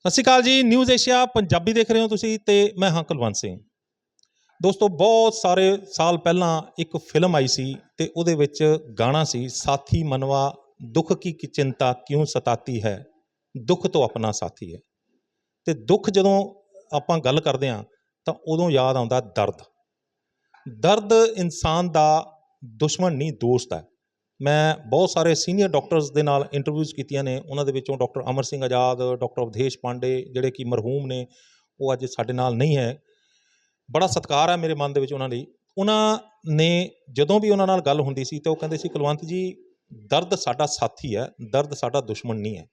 ਸਤਿ ਸ਼੍ਰੀ ਅਕਾਲ ਜੀ news Asia Punjabi ਦੇਖ ਰਹੇ ਹੋ ਤੁਸੀਂ ਤੇ ਮੈਂ ਹਾਂ ਕੁਲਵੰਤ ਸਿੰਘ। ਦੋਸਤੋ, ਬਹੁਤ ਸਾਰੇ ਸਾਲ ਪਹਿਲਾਂ ਇੱਕ ਫਿਲਮ ਆਈ ਸੀ ਤੇ ਉਹਦੇ ਵਿੱਚ ਗਾਣਾ ਸੀ, ਸਾਥੀ ਮਨਵਾ, ਦੁੱਖ ਕੀ ਕੀ ਚਿੰਤਾ ਕਿਉਂ ਸਤਾਤੀ ਹੈ? ਦੁੱਖ ਤੋਂ ਆਪਣਾ ਸਾਥੀ ਹੈ। ਤੇ ਦੁੱਖ ਜਦੋਂ ਆਪਾਂ ਗੱਲ ਕਰਦੇ ਹਾਂ, ਤਾਂ ਉਦੋਂ ਯਾਦ ਆਉਂਦਾ ਦਰਦ। ਦਰਦ ਇਨਸਾਨ ਦਾ ਦੁਸ਼ਮਣ ਨਹੀਂ, ਦੋਸਤ ਹੈ। ਮੈਂ ਬਹੁਤ ਸਾਰੇ ਸੀਨੀਅਰ ਡਾਕਟਰਸ ਦੇ ਨਾਲ ਇੰਟਰਵਿਊਜ਼ ਕੀਤੀਆਂ ਨੇ। ਉਹਨਾਂ ਦੇ ਵਿੱਚੋਂ ਡਾਕਟਰ ਅਮਰ ਸਿੰਘ ਆਜ਼ਾਦ ਡਾਕਟਰ ਅਵਧੇਸ਼ ਪਾਂਡੇ ਜਿਹੜੇ ਕਿ ਮਰਹੂਮ ਨੇ, ਉਹ ਅੱਜ ਸਾਡੇ ਨਾਲ ਨਹੀਂ ਹੈ। ਬੜਾ ਸਤਿਕਾਰ ਹੈ ਮੇਰੇ ਮਨ ਦੇ ਵਿੱਚ ਉਹਨਾਂ ਲਈ। ਉਹਨਾਂ ਨੇ ਜਦੋਂ ਵੀ ਉਹਨਾਂ ਨਾਲ ਗੱਲ ਹੁੰਦੀ ਸੀ ਤੇ ਉਹ ਕਹਿੰਦੇ ਸੀ, ਕੁਲਵੰਤ ਜੀ, ਦਰਦ ਸਾਡਾ ਸਾਥੀ ਹੈ, ਦਰਦ ਸਾਡਾ ਦੁਸ਼ਮਣ ਨਹੀਂ ਹੈ।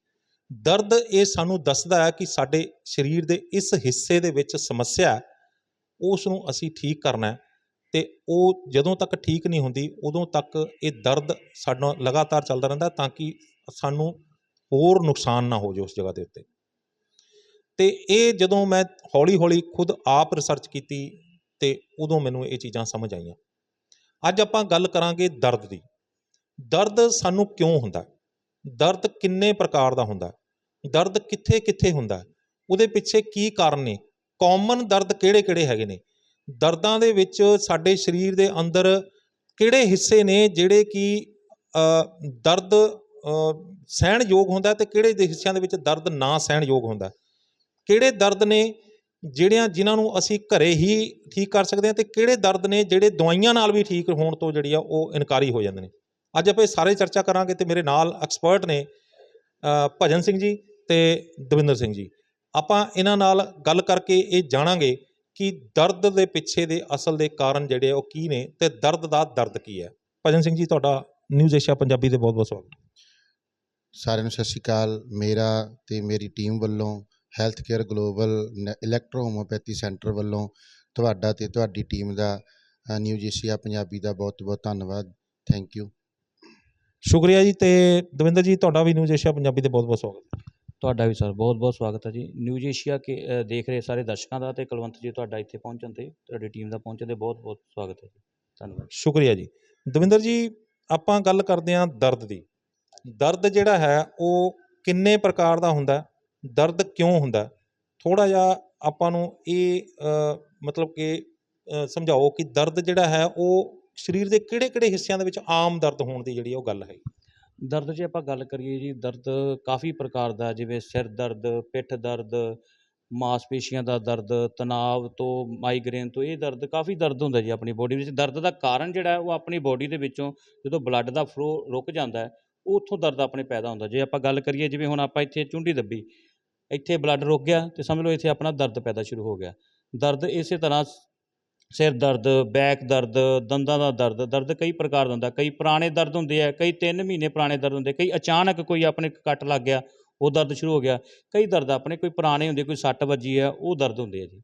ਦਰਦ ਇਹ ਸਾਨੂੰ ਦੱਸਦਾ ਹੈ ਕਿ ਸਾਡੇ ਸਰੀਰ ਦੇ ਇਸ ਹਿੱਸੇ ਦੇ ਵਿੱਚ ਸਮੱਸਿਆ ਉਸ ਨੂੰ ਅਸੀਂ ਠੀਕ ਕਰਨਾ ਹੈ। ਤੇ ਉਹ ਜਦੋਂ ਤੱਕ ਠੀਕ ਨਹੀਂ ਹੁੰਦੀ, ਉਦੋਂ ਤੱਕ ਇਹ ਦਰਦ ਸਾਡਾ ਲਗਾਤਾਰ ਚੱਲਦਾ ਰਹਿੰਦਾ ਤਾਂ ਕਿ ਸਾਨੂੰ ਹੋਰ ਨੁਕਸਾਨ ਨਾ ਹੋ ਜਾਵੇ ਉਸ ਜਗ੍ਹਾ ਦੇ ਉੱਤੇ। ਤੇ ਇਹ ਜਦੋਂ ਮੈਂ ਹੌਲੀ-ਹੌਲੀ ਖੁਦ ਆਪ ਰਿਸਰਚ ਕੀਤੀ ਤੇ ਉਦੋਂ ਮੈਨੂੰ ਇਹ ਚੀਜ਼ਾਂ ਸਮਝ ਆਈਆਂ। ਅੱਜ ਆਪਾਂ ਗੱਲ ਕਰਾਂਗੇ ਦਰਦ ਦੀ। ਦਰਦ ਸਾਨੂੰ ਕਿਉਂ ਹੁੰਦਾ? ਦਰਦ ਕਿੰਨੇ ਪ੍ਰਕਾਰ ਦਾ ਹੁੰਦਾ? ਦਰਦ ਕਿੱਥੇ-ਕਿੱਥੇ ਹੁੰਦਾ? ਉਹਦੇ ਪਿੱਛੇ ਕੀ ਕਾਰਨ ਨੇ? ਕਾਮਨ ਦਰਦ ਕਿਹੜੇ-ਕਿਹੜੇ ਹੈਗੇ ਨੇ? ਦਰਦਾਂ ਦੇ ਵਿੱਚ ਸਾਡੇ ਸਰੀਰ ਦੇ ਅੰਦਰ ਕਿਹੜੇ ਹਿੱਸੇ ਨੇ ਜਿਹੜੇ ਕਿ ਦਰਦ ਅ, ਸਹਿਣ ਯੋਗ ਹੁੰਦਾ ਹੈ ਤੇ ਕਿਹੜੇ ਦੇ ਹਿੱਸਿਆਂ ਦੇ ਵਿੱਚ ਦਰਦ ਨਾ ਸਹਿਣ ਯੋਗ ਹੁੰਦਾ? ਕਿਹੜੇ ਦਰਦ ਨੇ ਜਿਹੜਿਆਂ ਜਿਨ੍ਹਾਂ ਨੂੰ ਅਸੀਂ ਘਰੇ ਹੀ ਠੀਕ ਕਰ ਸਕਦੇ ਹਾਂ ਤੇ ਕਿਹੜੇ ਦਰਦ ਨੇ ਜਿਹੜੇ ਦਵਾਈਆਂ ਨਾਲ ਵੀ ਠੀਕ ਹੋਣ ਤੋਂ ਜਿਹੜੀ ਆ ਉਹ ਇਨਕਾਰੀ ਹੋ ਜਾਂਦੇ ਨੇ? ਅੱਜ ਆਪਾਂ ਇਹ ਸਾਰੇ ਚਰਚਾ ਕਰਾਂਗੇ ਤੇ ਮੇਰੇ ਨਾਲ ਐਕਸਪਰਟ ਨੇ ਭਜਨ ਸਿੰਘ ਜੀ ਤੇ ਦਵਿੰਦਰ ਸਿੰਘ ਜੀ। ਆਪਾਂ ਇਹਨਾਂ ਨਾਲ ਗੱਲ ਕਰਕੇ ਇਹ ਜਾਣਾਂਗੇ ਕਿ ਦਰਦ ਦੇ ਪਿੱਛੇ ਦੇ ਅਸਲ ਦੇ ਕਾਰਨ ਜਿਹੜੇ ਉਹ ਕੀ ਨੇ ਤੇ ਦਰਦ ਦਾ ਦਰਦ ਕੀ ਹੈ? ਭਜਨ ਸਿੰਘ ਜੀ ਤੁਹਾਡਾ ਨਿਊਜ਼ ਏਸ਼ੀਆ ਪੰਜਾਬੀ ਦੇ ਬਹੁਤ ਬਹੁਤ ਸਵਾਗਤ। ਸਾਰਿਆਂ ਨੂੰ ਸਤਿ ਸ਼੍ਰੀ ਅਕਾਲ। ਮੇਰਾ ਤੇ ਮੇਰੀ ਟੀਮ ਵੱਲੋਂ health care global electro homeopathy centre ਵੱਲੋਂ ਤੁਹਾਡਾ ਤੇ ਤੁਹਾਡੀ ਟੀਮ ਦਾ ਨਿਊਜ਼ ਏਸ਼ੀਆ ਪੰਜਾਬੀ ਦਾ ਬਹੁਤ ਬਹੁਤ ਧੰਨਵਾਦ। ਥੈਂਕ ਯੂ ਸ਼ੁਕਰੀਆ ਜੀ ਤੇ ਦਵਿੰਦਰ ਜੀ ਤੁਹਾਡਾ ਵੀ ਨਿਊਜ਼ ਏਸ਼ੀਆ ਪੰਜਾਬੀ ਦੇ ਬਹੁਤ ਬਹੁਤ ਸਵਾਗਤ। ਤੁਹਾਡਾ ਵੀ ਸਰ ਬਹੁਤ ਬਹੁਤ ਸਵਾਗਤ ਹੈ ਜੀ। ਨਿਊਜ਼ ਏਸ਼ੀਆ ਕੇ ਅ, ਦੇਖ ਰਹੇ ਸਾਰੇ ਦਰਸ਼ਕਾਂ ਦਾ ਤੇ ਕੁਲਵੰਤ ਜੀ ਤੁਹਾਡਾ ਇੱਥੇ ਪਹੁੰਚਣ ਤੇ ਤੁਹਾਡੀ ਟੀਮ ਦਾ ਪਹੁੰਚਣ ਤੇ ਬਹੁਤ ਬਹੁਤ ਸਵਾਗਤ ਹੈ ਜੀ। ਧੰਨਵਾਦ। ਸ਼ੁਕਰੀਆ ਜੀ। ਦਵਿੰਦਰ ਜੀ ਆਪਾਂ ਗੱਲ ਕਰਦੇ ਹਾਂ ਦਰਦ ਦੀ। ਦਰਦ ਜਿਹੜਾ ਹੈ ਉਹ ਕਿੰਨੇ ਪ੍ਰਕਾਰ ਦਾ ਹੁੰਦਾ ਹੈ? ਦਰਦ ਕਿਉਂ ਹੁੰਦਾ ਥੋੜਾ ਜਿਹਾ ਆਪਾਂ ਨੂੰ ਇਹ ਅ, ਮਤਲਬ ਕਿ ਅ, ਸਮਝਾਓ ਕਿ ਦਰਦ ਜਿਹੜਾ ਹੈ ਉਹ ਸਰੀਰ ਦੇ ਕਿਹੜੇ-ਕਿਹੜੇ ਹਿੱਸਿਆਂ ਦੇ ਵਿੱਚ ਆਮ ਦਰਦ ਹੋਣ ਦੀ ਜਿਹੜੀ ਉਹ ਗੱਲ ਹੈ ਦਰਦ ਜੇ ਆਪਾਂ ਗੱਲ ਕਰੀਏ ਜੀ, ਦਰਦ ਕਾਫੀ ਪ੍ਰਕਾਰ ਦਾ ਜਿਵੇਂ ਸਿਰ ਦਰਦ, ਪਿੱਠ ਦਰਦ, ਮਾਸਪੇਸ਼ੀਆਂ ਦਾ ਦਰਦ ਤਣਾਅ ਤੋਂ ਮਾਈਗ੍ਰੇਨ ਤੋਂ, ਇਹ ਦਰਦ ਕਾਫੀ ਦਰਦ ਹੁੰਦਾ ਜੀ ਆਪਣੀ ਬੋਡੀ ਵਿੱਚ। ਦਰਦ ਦਾ ਕਾਰਨ ਜਿਹੜਾ ਉਹ ਆਪਣੀ ਬੋਡੀ ਦੇ ਵਿੱਚੋਂ ਜਦੋਂ ਬਲੱਡ ਦਾ ਫਲੋ ਰੁਕ ਜਾਂਦਾ ਉੱਥੋਂ ਦਰਦ ਆਪਣੇ ਪੈਦਾ ਹੁੰਦਾ। ਜੇ ਆਪਾਂ ਗੱਲ ਕਰੀਏ, ਜਿਵੇਂ ਹੁਣ ਆਪਾਂ ਇੱਥੇ ਚੁੰਡੀ ਦੱਬੀ, ਇੱਥੇ ਬਲੱਡ ਰੁਕ ਗਿਆ ਤੇ ਸਮਝ ਲਓ ਇੱਥੇ ਆਪਣਾ ਦਰਦ ਪੈਦਾ ਸ਼ੁਰੂ ਹੋ ਗਿਆ। ਦਰਦ ਇਸੇ ਤਰ੍ਹਾਂ ਸਿਰ ਦਰਦ ਬੈਕ ਦਰਦ, ਦੰਦਾਂ ਦਾ ਦਰਦ ਦਰਦ ਕਈ ਪ੍ਰਕਾਰ ਦਾ ਹੁੰਦਾ। ਕਈ ਪੁਰਾਣੇ ਦਰਦ ਹੁੰਦੇ ਆ, ਕਈ 3 ਮਹੀਨੇ ਪੁਰਾਣੇ ਦਰਦ ਹੁੰਦੇ, ਕਈ ਅਚਾਨਕ ਕੋਈ ਆਪਣੇ ਕੱਟ ਲੱਗ ਗਿਆ, ਉਹ ਦਰਦ ਸ਼ੁਰੂ ਹੋ ਗਿਆ। ਕਈ ਦਰਦ ਆਪਣੇ ਕੋਈ ਪੁਰਾਣੇ ਹੁੰਦੇ, ਕੋਈ ਸੱਟ ਵੱਜੀ ਆ, ਉਹ ਦਰਦ ਹੁੰਦੇ ਆ ਜੀ।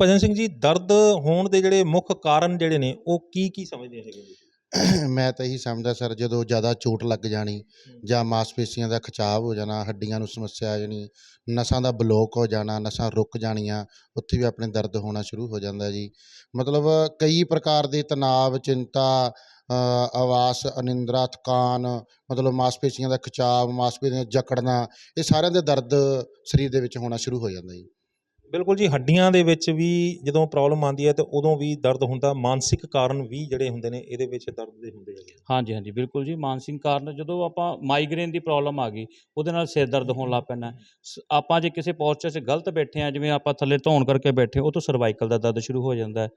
ਭਜਨ ਸਿੰਘ ਜੀ, ਦਰਦ ਹੋਣ ਦੇ ਜਿਹੜੇ ਮੁੱਖ ਕਾਰਨ ਜਿਹੜੇ ਨੇ, ਉਹ ਕੀ ਕੀ ਸਮਝਦੇ ਹੈਗੇ ਜੀ? ਮੈਂ ਤਾਂ ਇਹੀ ਸਮਝਦਾ ਸਰ ਜਦੋਂ ਜ਼ਿਆਦਾ ਚੋਟ ਲੱਗ ਜਾਣੀ ਜਾਂ ਮਾਸਪੇਸ਼ੀਆਂ ਦਾ ਖਿਚਾਵ ਹੋ ਜਾਣਾ ਹੱਡੀਆਂ ਨੂੰ ਸਮੱਸਿਆ ਆ ਜਾਣੀ ਨਸਾਂ ਦਾ ਬਲੋਕ ਹੋ ਜਾਣਾ ਨਸਾਂ ਰੁਕ ਜਾਣੀਆਂ ਉੱਥੇ ਵੀ ਆਪਣੇ ਦਰਦ ਹੋਣਾ ਸ਼ੁਰੂ ਹੋ ਜਾਂਦਾ ਜੀ। ਮਤਲਬ ਕਈ ਪ੍ਰਕਾਰ ਦੇ ਤਣਾਅ ਚਿੰਤਾ ਆਵਾਸ ਅਨਿੰਦਰਾ ਥਕਾਨ ਮਤਲਬ ਮਾਸਪੇਸ਼ੀਆਂ ਦਾ ਖਿਚਾਵ ਮਾਸਪੇਸ਼ੀਆਂ ਜਕੜਨਾ ਇਹ ਸਾਰਿਆਂ ਦੇ ਦਰਦ ਸਰੀਰ ਦੇ ਵਿੱਚ ਹੋਣਾ ਸ਼ੁਰੂ ਹੋ ਜਾਂਦਾ ਜੀ। ਬਿਲਕੁਲ ਜੀ, ਹੱਡੀਆਂ ਦੇ ਵਿੱਚ ਵੀ ਜਦੋਂ ਪ੍ਰੋਬਲਮ ਆਉਂਦੀ ਹੈ ਤੇ ਉਦੋਂ ਵੀ ਦਰਦ ਹੁੰਦਾ, ਮਾਨਸਿਕ ਕਾਰਨ ਵੀ ਜਿਹੜੇ ਹੁੰਦੇ ਨੇ, ਇਹਦੇ ਵਿੱਚ ਦਰਦ ਦੇ ਹੁੰਦੇ ਹੈਗੇ ਹਾਂਜੀ ਹਾਂਜੀ, ਬਿਲਕੁਲ ਜੀ, ਮਾਨਸਿਕ ਕਾਰਨ ਜਦੋਂ ਆਪਾਂ ਮਾਈਗ੍ਰੇਨ ਦੀ ਪ੍ਰੋਬਲਮ ਆ ਗਈ, ਉਹਦੇ ਨਾਲ ਸਿਰ ਦਰਦ ਹੋਣ ਲੱਗ ਪੈਣਾ ਸ- ਆਪਾਂ ਜੇ ਕਿਸੇ ਪੋਸਚਰ 'ਚ ਗਲਤ ਬੈਠੇ ਆ ਜਿਵੇਂ ਆਪਾਂ ਥੱਲੇ ਧੌਣ ਕਰਕੇ ਬੈਠੇ ਉਹ ਤੋਂ ਸਰਵਾਈਕਲ ਦਾ ਦਰਦ ਸ਼ੁਰੂ ਹੋ ਜਾਂਦਾ ਹੈ।